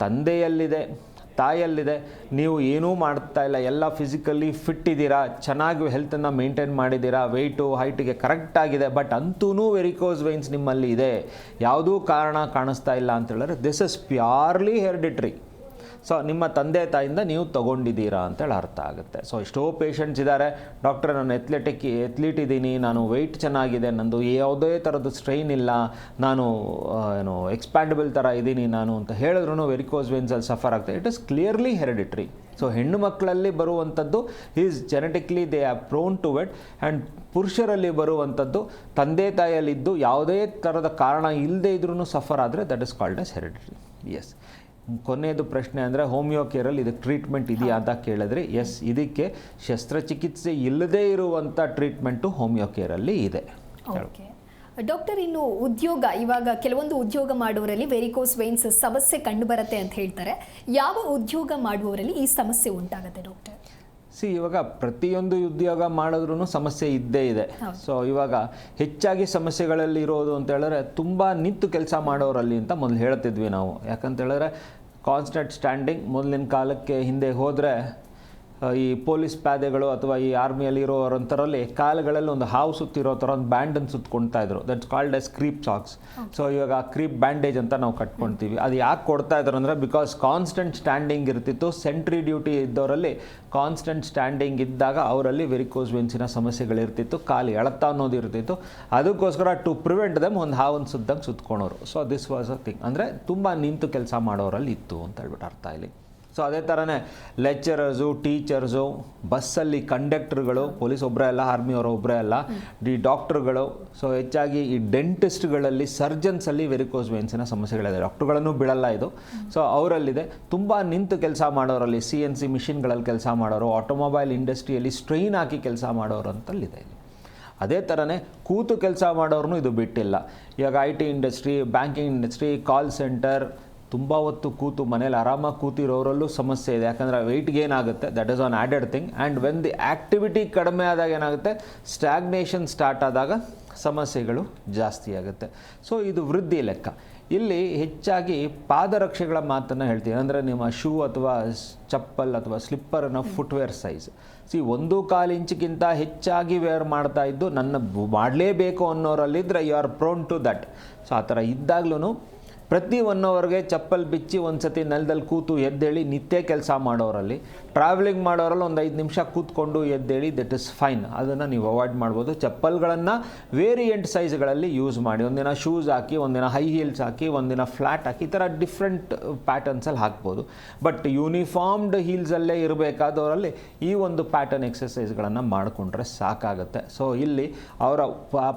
ತಂದೆಯಲ್ಲಿದೆ. ತಾಯಲ್ಲಿದೆ ನೀವು ಏನೂ ಮಾಡ್ತಾ ಇಲ್ಲ. ಎಲ್ಲ ಫಿಸಿಕಲಿ ಫಿಟ್ ಇದ್ದೀರಾ. ಚೆನ್ನಾಗಿ ಹೆಲ್ತನ್ನು ಮೇಂಟೈನ್ ಮಾಡಿದ್ದೀರಾ. ವೆಯ್ಟು ಹೈಟಿಗೆ ಕರೆಕ್ಟ್ ಆಗಿದೆ. ಬಟ್ ಅಂತೂ ವೆರಿಕೋಸ್ ವೈನ್ಸ್ ನಿಮ್ಮಲ್ಲಿ ಇದೆ. ಯಾವುದೂ ಕಾರಣ ಕಾಣಿಸ್ತಾ ಇಲ್ಲ ಅಂತ ಹೇಳಿದ್ರೆ this is purely hereditary so ನಿಮ್ಮ ತಂದೆ ತಾಯಿಂದ ನೀವು ತೊಗೊಂಡಿದ್ದೀರಾ ಅಂತೇಳಿ ಅರ್ಥ ಆಗುತ್ತೆ. ಸೊ ಎಷ್ಟೋ ಪೇಷಂಟ್ಸ್ ಇದ್ದಾರೆ. ಡಾಕ್ಟರ್ ನಾನು ಎತ್ಲೆಟಿಕ್ ಎತ್ಲೀಟ್ ಇದ್ದೀನಿ. ನಾನು ವೆಯ್ಟ್ ಚೆನ್ನಾಗಿದೆ. ನಂದು ಯಾವುದೇ ಥರದ್ದು ಸ್ಟ್ರೈನ್ ಇಲ್ಲ. ನಾನು ಏನು ಎಕ್ಸ್ಪ್ಯಾಂಡಬಲ್ ಥರ ಇದ್ದೀನಿ ನಾನು ಅಂತ ಹೇಳಿದ್ರು ವೆರಿಕೋಸ್ ವೆನ್ಸಲ್ಲಿ ಸಫರ್ ಆಗ್ತದೆ it is clearly hereditary so ಹೆಣ್ಣು ಮಕ್ಕಳಲ್ಲಿ ಬರುವಂಥದ್ದು is genetically they are prone to wet and ಪುರುಷರಲ್ಲಿ ಬರುವಂಥದ್ದು, ತಂದೆ ತಾಯಿಯಲ್ಲಿದ್ದು ಯಾವುದೇ ಥರದ ಕಾರಣ ಇಲ್ಲದೇ ಇದ್ರೂ ಸಫರ್ ಆದರೆ that is called as hereditary yes ಕೊನೆಯದು ಪ್ರಶ್ನೆ ಅಂದರೆ ಹೋಮಿಯೋ ಕೇರಲ್ಲಿ ಇದಕ್ಕೆ ಟ್ರೀಟ್ಮೆಂಟ್ ಇದೆಯಾ ಅಂತ ಕೇಳಿದ್ರೆ ಎಸ್ ಇದಕ್ಕೆ ಶಸ್ತ್ರಚಿಕಿತ್ಸೆ ಇಲ್ಲದೇ ಇರುವಂಥ ಟ್ರೀಟ್ಮೆಂಟು ಹೋಮಿಯೋ ಕೇರಲ್ಲಿ ಇದೆ. ಓಕೆ. ಡಾಕ್ಟರ್ ಇನ್ನು ಉದ್ಯೋಗ ಇವಾಗ ಕೆಲವೊಂದು ಉದ್ಯೋಗ ಮಾಡುವವರಲ್ಲಿ ವೆರಿಕೋಸ್ ವೈನ್ಸ್ ಸಮಸ್ಯೆ ಕಂಡು ಬರುತ್ತೆ ಅಂತ ಹೇಳ್ತಾರೆ. ಯಾವ ಉದ್ಯೋಗ ಮಾಡುವವರಲ್ಲಿ ಈ ಸಮಸ್ಯೆ ಉಂಟಾಗುತ್ತೆ ಡಾಕ್ಟರ್? ಸಿ ಇವಾಗ ಪ್ರತಿಯೊಂದು ಉದ್ಯೋಗ ಮಾಡಿದ್ರೂ ಸಮಸ್ಯೆ ಇದ್ದೇ ಇದೆ. ಸೊ ಇವಾಗ ಹೆಚ್ಚಾಗಿ ಸಮಸ್ಯೆಗಳಲ್ಲಿ ಇರೋದು ಅಂತ ಹೇಳಿದ್ರೆ ತುಂಬ ನಿಂತು ಕೆಲಸ ಮಾಡೋರಲ್ಲಿ ಅಂತ ಮೊದಲು ಹೇಳ್ತಿದ್ವಿ ನಾವು. ಯಾಕಂತ ಹೇಳಿದ್ರೆ ಕಾನ್ಸ್ಟೆಂಟ್ ಸ್ಟ್ಯಾಂಡಿಂಗ್ ಮೊದಲಿನ ಕಾಲಕ್ಕೆ ಹಿಂದೆ ಹೋದರೆ ಈ ಪೊಲೀಸ್ ಪ್ಯಾದೆಗಳು ಅಥವಾ ಈ ಆರ್ಮಿಯಲ್ಲಿ ಇರೋರಂಥರಲ್ಲಿ ಕಾಲುಗಳಲ್ಲಿ ಒಂದು ಹಾವು ಸುತ್ತಿರೋ ಥರ ಒಂದು ಬ್ಯಾಂಡನ್ನು ಸುತ್ತಕೊಳ್ತಾ ಇದ್ರು. That's called as crepe socks so ಇವಾಗ ಕ್ರೀಪ್ ಬ್ಯಾಂಡೇಜ್ ಅಂತ ನಾವು ಕಟ್ಕೊಳ್ತೀವಿ ಅದು ಯಾಕೆ ಕೊಡ್ತಾ ಇದ್ರು ಅಂದರೆ ಬಿಕಾಸ್ ಕಾನ್ಸ್ಟೆಂಟ್ ಸ್ಟ್ಯಾಂಡಿಂಗ್ ಇರ್ತಿತ್ತು ಸೆಂಟ್ರಿ ಡ್ಯೂಟಿ ಇದ್ದವರಲ್ಲಿ ಕಾನ್ಸ್ಟೆಂಟ್ ಸ್ಟ್ಯಾಂಡಿಂಗ್ ಇದ್ದಾಗ ಅವರಲ್ಲಿ ವೆರಿಕೋಸ್ ವೆನ್ಸಿನ ಸಮಸ್ಯೆಗಳಿರ್ತಿತ್ತು ಕಾಲು ಎಳತ್ತ ಅನ್ನೋದು ಇರ್ತಿತ್ತು. ಅದಕ್ಕೋಸ್ಕರ ಟು ಪ್ರಿವೆಂಟ್ ದಮ್ ಒಂದು ಹಾವನ್ನು ಸುದ್ದಂಗೆ ಸುತ್ಕೊಳೋರು so this was a thing ಅಂದರೆ ತುಂಬ ನಿಂತು ಕೆಲಸ ಮಾಡೋರಲ್ಲಿ ಇತ್ತು ಅಂತ ಹೇಳ್ಬಿಟ್ಟು ಅರ್ಥ ಇಲ್ಲಿ. ಸೊ ಅದೇ ಥರನೇ ಲೆಕ್ಚರರ್ಸು ಟೀಚರ್ಸು ಬಸ್ಸಲ್ಲಿ ಕಂಡಕ್ಟರ್ಗಳು ಪೊಲೀಸ್ ಒಬ್ಬರೇ ಅಲ್ಲ ಆರ್ಮಿಯವರು ಒಬ್ಬರೇ ಅಲ್ಲ ಡಿ ಡಾಕ್ಟರ್ಗಳು ಸೊ ಹೆಚ್ಚಾಗಿ ಈ ಡೆಂಟಿಸ್ಟ್ಗಳಲ್ಲಿ ಸರ್ಜನ್ಸಲ್ಲಿ ವೆರಿಕೋಸ್ ವೇನ್ಸಿನ ಸಮಸ್ಯೆಗಳಿದೆ. ಡಾಕ್ಟರ್ಗಳನ್ನು ಬಿಡಲ್ಲ ಇದು. ಸೊ ಅವರಲ್ಲಿದೆ. ತುಂಬ ನಿಂತು ಕೆಲಸ ಮಾಡೋರಲ್ಲಿ ಸಿ ಎನ್ ಸಿ ಮಿಷಿನ್ಗಳಲ್ಲಿ ಕೆಲಸ ಮಾಡೋರು ಆಟೋಮೊಬೈಲ್ ಇಂಡಸ್ಟ್ರಿಯಲ್ಲಿ ಸ್ಟ್ರೈನ್ ಹಾಕಿ ಕೆಲಸ ಮಾಡೋರು ಅಂತಲ್ಲಿದೆ ಅದೇ ಥರನೇ ಕೂತು ಕೆಲಸ ಮಾಡೋರು ಇದು ಬಿಟ್ಟಿಲ್ಲ. ಇವಾಗ I T industry banking industry call centre ತುಂಬ ಹೊತ್ತು ಕೂತು, ಮನೇಲಿ ಆರಾಮಾಗಿ ಕೂತಿರೋರಲ್ಲೂ ಸಮಸ್ಯೆ ಇದೆ. ಯಾಕಂದರೆ ವೆಯ್ಟ್ ಗೇನ್ ಆಗುತ್ತೆ that is an added thing and when the activity ಕಡಿಮೆ ಆದಾಗ ಏನಾಗುತ್ತೆ? ಸ್ಟ್ಯಾಗ್ನೇಷನ್ ಸ್ಟಾರ್ಟ್ ಆದಾಗ ಸಮಸ್ಯೆಗಳು ಜಾಸ್ತಿ ಆಗುತ್ತೆ. ಸೊ ಇದು ವೃದ್ಧಿ ಲೆಕ್ಕ. ಇಲ್ಲಿ ಹೆಚ್ಚಾಗಿ ಪಾದರಕ್ಷೆಗಳ ಮಾತನ್ನು ಹೇಳ್ತೀನಿ. ಅಂದರೆ ನಿಮ್ಮ ಶೂ ಅಥವಾ ಚಪ್ಪಲ್ ಅಥವಾ ಸ್ಲಿಪ್ಪರನ್ನು ಫುಟ್ವೇರ್ ಸೈಜ್ ಸಿ ಒಂದು ಕಾಲು ಇಂಚಿಗಿಂತ ಹೆಚ್ಚಾಗಿ ವೇರ್ ಮಾಡ್ತಾ ಇದ್ದು, ನನ್ನ ಮಾಡಲೇಬೇಕು ಅನ್ನೋರಲ್ಲಿದ್ದರೆ you are prone to that so ಆ ಥರ ಇದ್ದಾಗ್ಲೂ ಪ್ರತಿ ಒನ್ ಅವರ್ಗೆ ಚಪ್ಪಲ್ ಬಿಚ್ಚಿ ಒಂದು ಸತಿ ನೆಲದಲ್ಲಿ ಕೂತು ಎದ್ದೇಳಿ ನಿತ್ಯ ಕೆಲಸ ಮಾಡೋರಲ್ಲಿ. ಟ್ರಾವೆಲಿಂಗ್ ಮಾಡೋರಲ್ಲಿ ಒಂದು ಐದು ನಿಮಿಷ ಕೂತ್ಕೊಂಡು ಎದ್ದೇಳಿ ದಟ್ ಇಸ್ ಫೈನ್ ಅದನ್ನು ನೀವು ಅವಾಯ್ಡ್ ಮಾಡ್ಬೋದು. ಚಪ್ಪಲ್ಗಳನ್ನು ವೇರಿಯಂಟ್ ಸೈಜ್ಗಳಲ್ಲಿ ಯೂಸ್ ಮಾಡಿ. ಒಂದಿನ ಶೂಸ್ ಹಾಕಿ, ಒಂದಿನ ಹೈ ಹೀಲ್ಸ್ ಹಾಕಿ, ಒಂದಿನ ಫ್ಲ್ಯಾಟ್ ಹಾಕಿ, ಈ ಥರ ಡಿಫ್ರೆಂಟ್ ಪ್ಯಾಟರ್ನ್ಸಲ್ಲಿ ಹಾಕ್ಬೋದು. ಬಟ್ ಯೂನಿಫಾರ್ಮ್ಡ್ ಹೀಲ್ಸಲ್ಲೇ ಇರಬೇಕಾದವರಲ್ಲಿ ಈ ಒಂದು ಪ್ಯಾಟರ್ನ್ ಎಕ್ಸಸೈಸ್ಗಳನ್ನು ಮಾಡಿಕೊಂಡ್ರೆ ಸಾಕಾಗುತ್ತೆ. ಸೊ ಇಲ್ಲಿ ಅವರ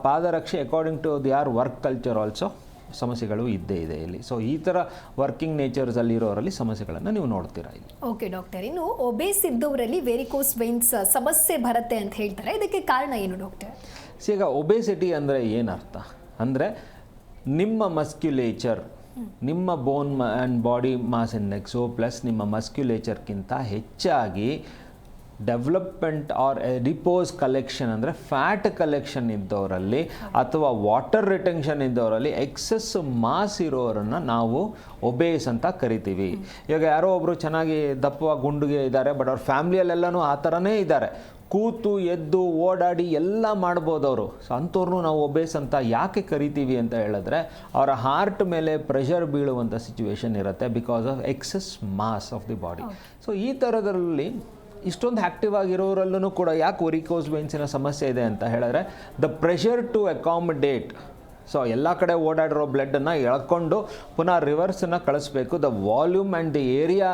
ಪಾದರಕ್ಷೆ according to the our work culture also ಸಮಸ್ಯೆಗಳು ಇದ್ದೇ ಇದೆ ಇಲ್ಲಿ. ಸೊ ಈ ಥರ ವರ್ಕಿಂಗ್ ನೇಚರ್ಸಲ್ಲಿ ಇರೋರಲ್ಲಿ ಸಮಸ್ಯೆಗಳನ್ನು ನೀವು ನೋಡ್ತೀರಾ ಇಲ್ಲಿ. ಓಕೆ ಡಾಕ್ಟರ್ ಇನ್ನು ಒಬೇಸ್ ಇದ್ದವರಲ್ಲಿ ವೆರಿಕೋಸ್ ವೈನ್ಸ್ ಸಮಸ್ಯೆ ಬರುತ್ತೆ ಅಂತ ಹೇಳ್ತಾರೆ. ಇದಕ್ಕೆ ಕಾರಣ ಏನು ಡಾಕ್ಟರ್ ಸೊ ಈಗ ಒಬೇಸಿಟಿ ಅಂದರೆ ಏನರ್ಥ? ಅಂದರೆ ನಿಮ್ಮ ಮಸ್ಕ್ಯುಲೇಚರ್ ನಿಮ್ಮ bone and body mass index plus ನಿಮ್ಮ ಮಸ್ಕ್ಯುಲೇಚರ್ಗಿಂತ ಹೆಚ್ಚಾಗಿ ಡೆವಲಪ್ಮೆಂಟ್ ಆರ್ ರಿಪೋಸ್ ಕಲೆಕ್ಷನ್ ಅಂದರೆ ಫ್ಯಾಟ್ ಕಲೆಕ್ಷನ್ ಇದ್ದವರಲ್ಲಿ ಅಥವಾ ವಾಟರ್ ರಿಟೆನ್ಷನ್ ಇದ್ದವರಲ್ಲಿ ಎಕ್ಸಸ್ ಮಾಸ್ ಇರೋರನ್ನ ನಾವು ಒಬೇಸ್ ಅಂತ ಕರಿತೀವಿ. ಇವಾಗ ಯಾರೋ ಒಬ್ಬರು ಚೆನ್ನಾಗಿ ದಪ್ಪ ಗುಂಡುಗೆ ಇದ್ದಾರೆ ಬಟ್ ಅವ್ರ ಫ್ಯಾಮಿಲಿಯಲ್ಲೆಲ್ಲನೂ ಆ ಥರನೇ ಇದ್ದಾರೆ. ಕೂತು ಎದ್ದು ಓಡಾಡಿ ಎಲ್ಲ ಮಾಡ್ಬೋದು ಅವರು ಸೊ ಅಂಥವ್ರನ್ನೂ ನಾವು ಒಬೇಸ್ ಅಂತ ಯಾಕೆ ಕರಿತೀವಿ ಅಂತ ಹೇಳಿದ್ರೆ ಅವರ ಹಾರ್ಟ್ ಮೇಲೆ ಪ್ರೆಷರ್ ಬೀಳುವಂಥ ಸಿಚುವೇಶನ್ ಇರುತ್ತೆ because of excess mass of the body so ಈ ಥರದಲ್ಲಿ ಇಷ್ಟೊಂದು ಆ್ಯಕ್ಟಿವ್ ಆಗಿರೋರಲ್ಲೂ ಕೂಡ ಯಾಕೆ ಒರಿಕೋಸ್ ವೈನ್ಸಿನ ಸಮಸ್ಯೆ ಇದೆ ಅಂತ ಹೇಳಿದ್ರೆ the pressure to accommodate so ಎಲ್ಲ ಕಡೆ ಓಡಾಡಿರೋ ಬ್ಲಡ್ಡನ್ನು ಎಳ್ಕೊಂಡು ಪುನಃ ರಿವರ್ಸನ್ನು ಕಳಿಸ್ಬೇಕು. The volume and the area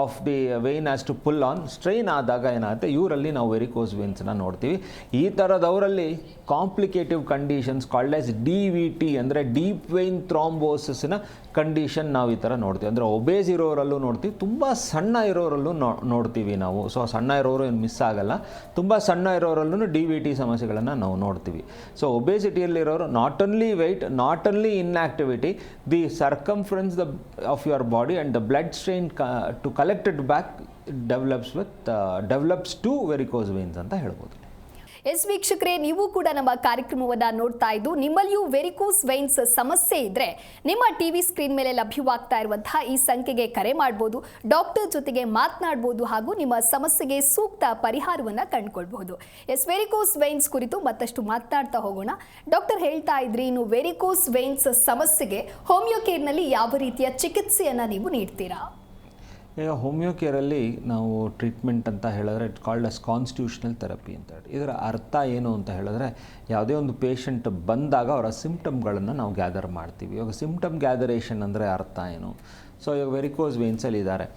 of the vein as to pull on strain ಆದಾಗ ಏನಾಗುತ್ತೆ? ಇವರಲ್ಲಿ ನಾವು ವೆರಿಕೋಸ್ ವೇನ್ಸನ್ನ ನೋಡ್ತೀವಿ. ಈ ಥರದವರಲ್ಲಿ complicative conditions called as D V T ಅಂದರೆ ಡೀಪ್ ವೆಯ್ನ್ ಥ್ರಾಂಬೋಸಿಸ್ನ ಕಂಡೀಷನ್ ನಾವು ಈ ಥರ ನೋಡ್ತೀವಿ. ಅಂದರೆ ಒಬೇಸ್ ಇರೋರಲ್ಲೂ ನೋಡ್ತೀವಿ, ತುಂಬ ಸಣ್ಣ ಇರೋರಲ್ಲೂ ನೋ, ನೋಡ್ತೀವಿ ನಾವು. ಸೊ ಸಣ್ಣ ಇರೋರು ಏನು ಮಿಸ್ ಆಗಲ್ಲ. ತುಂಬ ಸಣ್ಣ ಇರೋರಲ್ಲೂ ಡಿ ವಿ ಟಿ ಸಮಸ್ಯೆಗಳನ್ನು ನಾವು ನೋಡ್ತೀವಿ. So ಒಬೇಸಿಟಿಯಲ್ಲಿರೋರು not only weight not only inactivity the circumference the of your body and the blood strain ಕ to collected back develops with develops to varicose veins ಅಂತ ಹೇಳ್ಬೋದು. ಎಸ್ ವೀಕ್ಷಕರೇ, ನೀವು ಕೂಡ ನಮ್ಮ ಕಾರ್ಯಕ್ರಮವನ್ನು ನೋಡ್ತಾ ಇದ್ದು, ನಿಮ್ಮಲ್ಲಿಯೂ ವೆರಿಕೋಸ್ ವೈನ್ಸ್ ಸಮಸ್ಯೆ ಇದ್ರೆ ನಿಮ್ಮ ಟಿವಿ ಸ್ಕ್ರೀನ್ ಮೇಲೆ ಲಭ್ಯವಾಗ್ತಾ ಇರುವಂತಹ ಈ ಸಂಖ್ಯೆಗೆ ಕರೆ ಮಾಡಬಹುದು ಡಾಕ್ಟರ್ ಜೊತೆಗೆ ಮಾತನಾಡಬಹುದು ಹಾಗೂ ನಿಮ್ಮ ಸಮಸ್ಯೆಗೆ ಸೂಕ್ತ ಪರಿಹಾರವನ್ನು ಕಂಡುಕೊಳ್ಬಹುದು. ಎಸ್ ವೆರಿಕೋಸ್ ವೈನ್ಸ್ ಕುರಿತು ಮತ್ತಷ್ಟು ಮಾತನಾಡ್ತಾ ಹೋಗೋಣ. ಡಾಕ್ಟರ್ ಹೇಳ್ತಾ ಇದ್ರಿ, ಇನ್ನು ವೆರಿಕೋಸ್ ವೈನ್ಸ್ ಸಮಸ್ಯೆಗೆ ಹೋಮಿಯೋ ಕೇರ್ನಲ್ಲಿ ಯಾವ ರೀತಿಯ ಚಿಕಿತ್ಸೆಯನ್ನು ನೀವು ನೀಡ್ತೀರಾ? ಈಗ ಹೋಮಿಯೋ ಕೇರಲ್ಲಿ ನಾವು ಟ್ರೀಟ್ಮೆಂಟ್ ಅಂತ ಹೇಳಿದ್ರೆ it called as constitutional therapy ಅಂತ ಹೇಳಿ. ಇದರ ಅರ್ಥ ಏನು ಅಂತ ಹೇಳಿದ್ರೆ ಯಾವುದೇ ಒಂದು ಪೇಷಂಟ್ ಬಂದಾಗ ಅವರ ಸಿಂಪ್ಟಮ್ಗಳನ್ನು ನಾವು ಗ್ಯಾದರ್ ಮಾಡ್ತೀವಿ. ಇವಾಗ ಸಿಂಪ್ಟಮ್ ಗ್ಯಾದರೇಷನ್ ಅಂದರೆ ಅರ್ಥ ಏನು? ಸೊ ಇವಾಗ ವೆರಿಕೋಸ್ ವೇನ್ಸಲ್ಲಿ ಇದ್ದಾರೆ.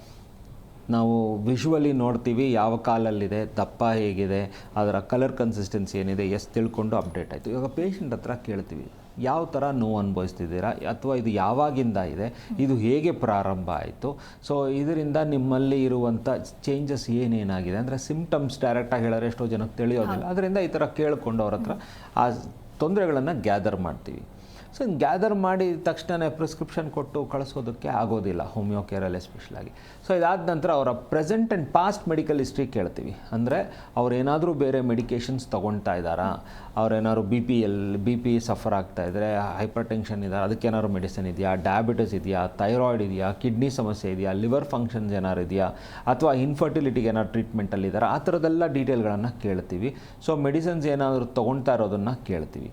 ನಾವು ವಿಶುವಲಿ ನೋಡ್ತೀವಿ ಯಾವ ಕಾಲಲ್ಲಿದೆ, ದಪ್ಪ ಹೇಗಿದೆ, ಅದರ ಕಲರ್ ಕನ್ಸಿಸ್ಟೆನ್ಸಿ ಏನಿದೆ ಎಸ್ ತಿಳ್ಕೊಂಡು ಅಪ್ಡೇಟ್ ಆಯಿತು. ಇವಾಗ ಪೇಷಂಟ್ ಹತ್ರ ಕೇಳ್ತೀವಿ ಯಾವ ಥರ ನೋವು ಅನುಭವಿಸ್ತಿದ್ದೀರಾ? ಅಥವಾ ಇದು ಯಾವಾಗಿಂದ ಇದೆ? ಇದು ಹೇಗೆ ಪ್ರಾರಂಭ ಆಯಿತು? ಸೊ ಇದರಿಂದ ನಿಮ್ಮಲ್ಲಿ ಇರುವಂಥ ಚೇಂಜಸ್ ಏನೇನಾಗಿದೆ? ಅಂದರೆ ಸಿಮ್ಟಮ್ಸ್ ಡೈರೆಕ್ಟಾಗಿ ಹೇಳಿದ್ರೆ ಎಷ್ಟೋ ಜನಕ್ಕೆ ತಿಳಿಯೋದಿಲ್ಲ. ಅದರಿಂದ ಈ ಥರ ಕೇಳಿಕೊಂಡು ಅವ್ರ ಹತ್ರ ಆ ತೊಂದರೆಗಳನ್ನು ಗ್ಯಾದರ್ ಮಾಡ್ತೀವಿ. ಸೊ ಗ್ಯಾದರ್ ಮಾಡಿ ತಕ್ಷಣವೇ ಪ್ರಿಸ್ಕ್ರಿಪ್ಷನ್ ಕೊಟ್ಟು ಕಳಿಸೋದಕ್ಕೆ ಆಗೋದಿಲ್ಲ ಹೋಮಿಯೋ ಕೇರಲ್ಲಿ ಎಸ್ಪೆಷಲಾಗಿ ಸೊ ಇದಾದ ನಂತರ ಅವರ present and past medical history ಕೇಳ್ತೀವಿ. ಅಂದರೆ ಅವ್ರೇನಾದರೂ ಬೇರೆ ಮೆಡಿಕೇಷನ್ಸ್ ತೊಗೊಳ್ತಾ ಇದ್ದಾರಾ? ಅವ್ರೇನಾದ್ರು B P L B P suffer ಆಗ್ತಾ ಇದ್ದರೆ ಹೈಪರ್ ಟೆನ್ಷನ್ ಅದಕ್ಕೆ ಅದಕ್ಕೇನಾದ್ರು ಮೆಡಿಸಿನ್ ಇದೆಯಾ? ಡಯಾಬಿಟಿಸ್ ಇದೆಯಾ? ಥೈರಾಯ್ಡ್ ಇದೆಯಾ? ಕಿಡ್ನಿ ಸಮಸ್ಯೆ ಇದೆಯಾ? ಲಿವರ್ ಫಂಕ್ಷನ್ಸ್ ಏನಾದ್ರು ಇದೆಯಾ? ಅಥವಾ ಇನ್ಫರ್ಟಿಲಿಟಿಗೆ ಏನಾದ್ರು ಟ್ರೀಟ್ಮೆಂಟಲ್ಲಿ ಇದ್ದಾರೆ? ಆ ಥರದ್ದೆಲ್ಲ ಡೀಟೇಲ್ಗಳನ್ನು ಕೇಳ್ತೀವಿ. ಸೊ ಮೆಡಿಸಿನ್ಸ್ ಏನಾದರೂ ತೊಗೊಳ್ತಾ ಇರೋದನ್ನು ಕೇಳ್ತೀವಿ.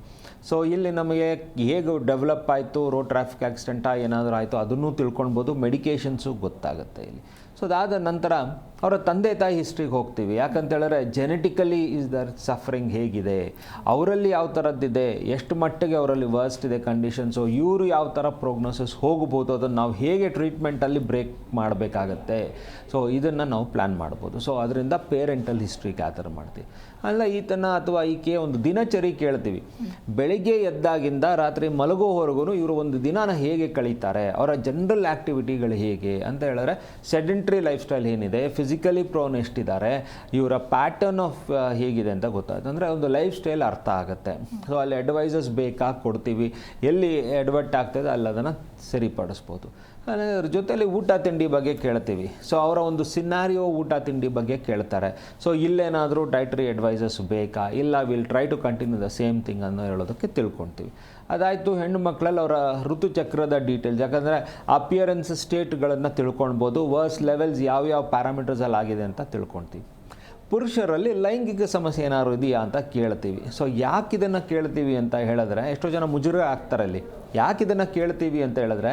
ಸೊ ಇಲ್ಲಿ ನಮಗೆ ಹೇಗೆ ಡೆವಲಪ್ ಆಯಿತು ರೋಡ್ ಟ್ರಾಫಿಕ್ ಆಕ್ಸಿಡೆಂಟಾ ಏನಾದರೂ ಆಯಿತು, ಅದನ್ನು ತಿಳ್ಕೊಳ್ಬೋದು ಮೆಡಿಕೇಷನ್ಸು ಗೊತ್ತಾಗುತ್ತೆ ಇಲ್ಲಿ. ಸೊ ಅದಾದ ನಂತರ ಅವರ ತಂದೆ ತಾಯಿ ಹಿಸ್ಟ್ರಿಗೆ ಹೋಗ್ತೀವಿ. ಯಾಕಂತ ಹೇಳಿದ್ರೆ ಜೆನೆಟಿಕಲಿ ಇಸ್ ದರ್ ಸಫರಿಂಗ್ ಹೇಗಿದೆ? ಅವರಲ್ಲಿ ಯಾವ ಥರದ್ದಿದೆ ಎಷ್ಟು ಮಟ್ಟಿಗೆ ಅವರಲ್ಲಿ ವರ್ಸ್ಟ್ ಇದೆ ಕಂಡೀಷನ್ಸು ಇವರು ಯಾವ ಥರ ಪ್ರೋಗ್ನೋಸಿಸ್ ಹೋಗ್ಬೋದು ಅದನ್ನು ನಾವು ಹೇಗೆ ಟ್ರೀಟ್ಮೆಂಟಲ್ಲಿ ಬ್ರೇಕ್ ಮಾಡಬೇಕಾಗತ್ತೆ? ಸೊ ಇದನ್ನು ನಾವು ಪ್ಲ್ಯಾನ್ ಮಾಡ್ಬೋದು. ಸೊ ಅದರಿಂದ ಪೇರೆಂಟಲ್ ಆ ಥರ ಮಾಡ್ತೀವಿ. ಅಲ್ಲ, ಈತನ ಅಥವಾ ಈಕೆ ಒಂದು ದಿನಚರಿ ಕೇಳ್ತೀವಿ. ಬೆಳಿಗ್ಗೆ ಎದ್ದಾಗಿಂದ ರಾತ್ರಿ ಮಲಗೋವರೆಗೂ ಇವರು ಒಂದು ದಿನಾನ ಹೇಗೆ ಕಳೀತಾರೆ? ಅವರ ಜನರಲ್ ಆ್ಯಕ್ಟಿವಿಟಿಗಳು ಹೇಗೆ? ಅಂತ ಹೇಳಿದ್ರೆ ಸೆಡೆಂಟ್ರಿ ಲೈಫ್ ಸ್ಟೈಲ್ ಏನಿದೆ ಫಿಸಿಕಲಿ ಪ್ರೋನ್ ಎಷ್ಟಿದ್ದಾರೆ, ಇವರ ಪ್ಯಾಟರ್ನ್ ಆಫ್ ಹೇಗಿದೆ ಅಂತ ಗೊತ್ತಾಯ್ತು ಅಂದರೆ ಒಂದು ಲೈಫ್ ಸ್ಟೈಲ್ ಅರ್ಥ ಆಗುತ್ತೆ. ಸೊ ಅಲ್ಲಿ ಅಡ್ವೈಸಸ್ ಬೇಕಾ ಕೊಡ್ತೀವಿ, ಎಲ್ಲಿ ಎಡ್ವರ್ಟ್ ಆಗ್ತದೆ ಅಲ್ಲಿ ಅದನ್ನು ಸರಿಪಡಿಸ್ಬೋದು ಅದರ ಜೊತೆಯಲ್ಲಿ ಊಟ ತಿಂಡಿ ಬಗ್ಗೆ ಕೇಳ್ತೀವಿ. ಸೊ ಅವರ ಒಂದು ಸಿನಾರಿಯೋ ಊಟ ತಿಂಡಿ ಬಗ್ಗೆ ಕೇಳ್ತಾರೆ. ಸೊ ಇಲ್ಲೇನಾದರೂ ಡೈಟ್ರಿ ಅಡ್ವೈಸಸ್ ಬೇಕಾ, ಇಲ್ಲ will try to continue the same thing ಅನ್ನೋ ಹೇಳೋದಕ್ಕೆ ತಿಳ್ಕೊಳ್ತೀವಿ. ಅದಾಯಿತು, ಹೆಣ್ಣು ಮಕ್ಕಳಲ್ಲಿ ಅವರ ಋತುಚಕ್ರದ ಡೀಟೇಲ್ಸ್ ಯಾಕಂದರೆ ಅಪಿಯರೆನ್ಸ್ ಸ್ಟೇಟ್ಗಳನ್ನು ತಿಳ್ಕೊಳ್ಬೋದು ವರ್ಸ್ ಲೆವೆಲ್ಸ್ ಯಾವ್ಯಾವ ಪ್ಯಾರಾಮೀಟರ್ಸಲ್ಲಿ ಆಗಿದೆ ಅಂತ ತಿಳ್ಕೊಳ್ತೀವಿ ಪುರುಷರಲ್ಲಿ ಲೈಂಗಿಕ ಸಮಸ್ಯೆ ಏನಾದ್ರು ಇದೆಯಾ ಅಂತ ಕೇಳ್ತೀವಿ. ಸೊ ಯಾಕೆ ಇದನ್ನು ಕೇಳ್ತೀವಿ ಅಂತ ಹೇಳಿದ್ರೆ, ಎಷ್ಟೋ ಜನ ಮುಜುರ ಆಗ್ತಾರೆ ಅಲ್ಲಿ. ಯಾಕೆ ಇದನ್ನು ಕೇಳ್ತೀವಿ ಅಂತ ಹೇಳಿದ್ರೆ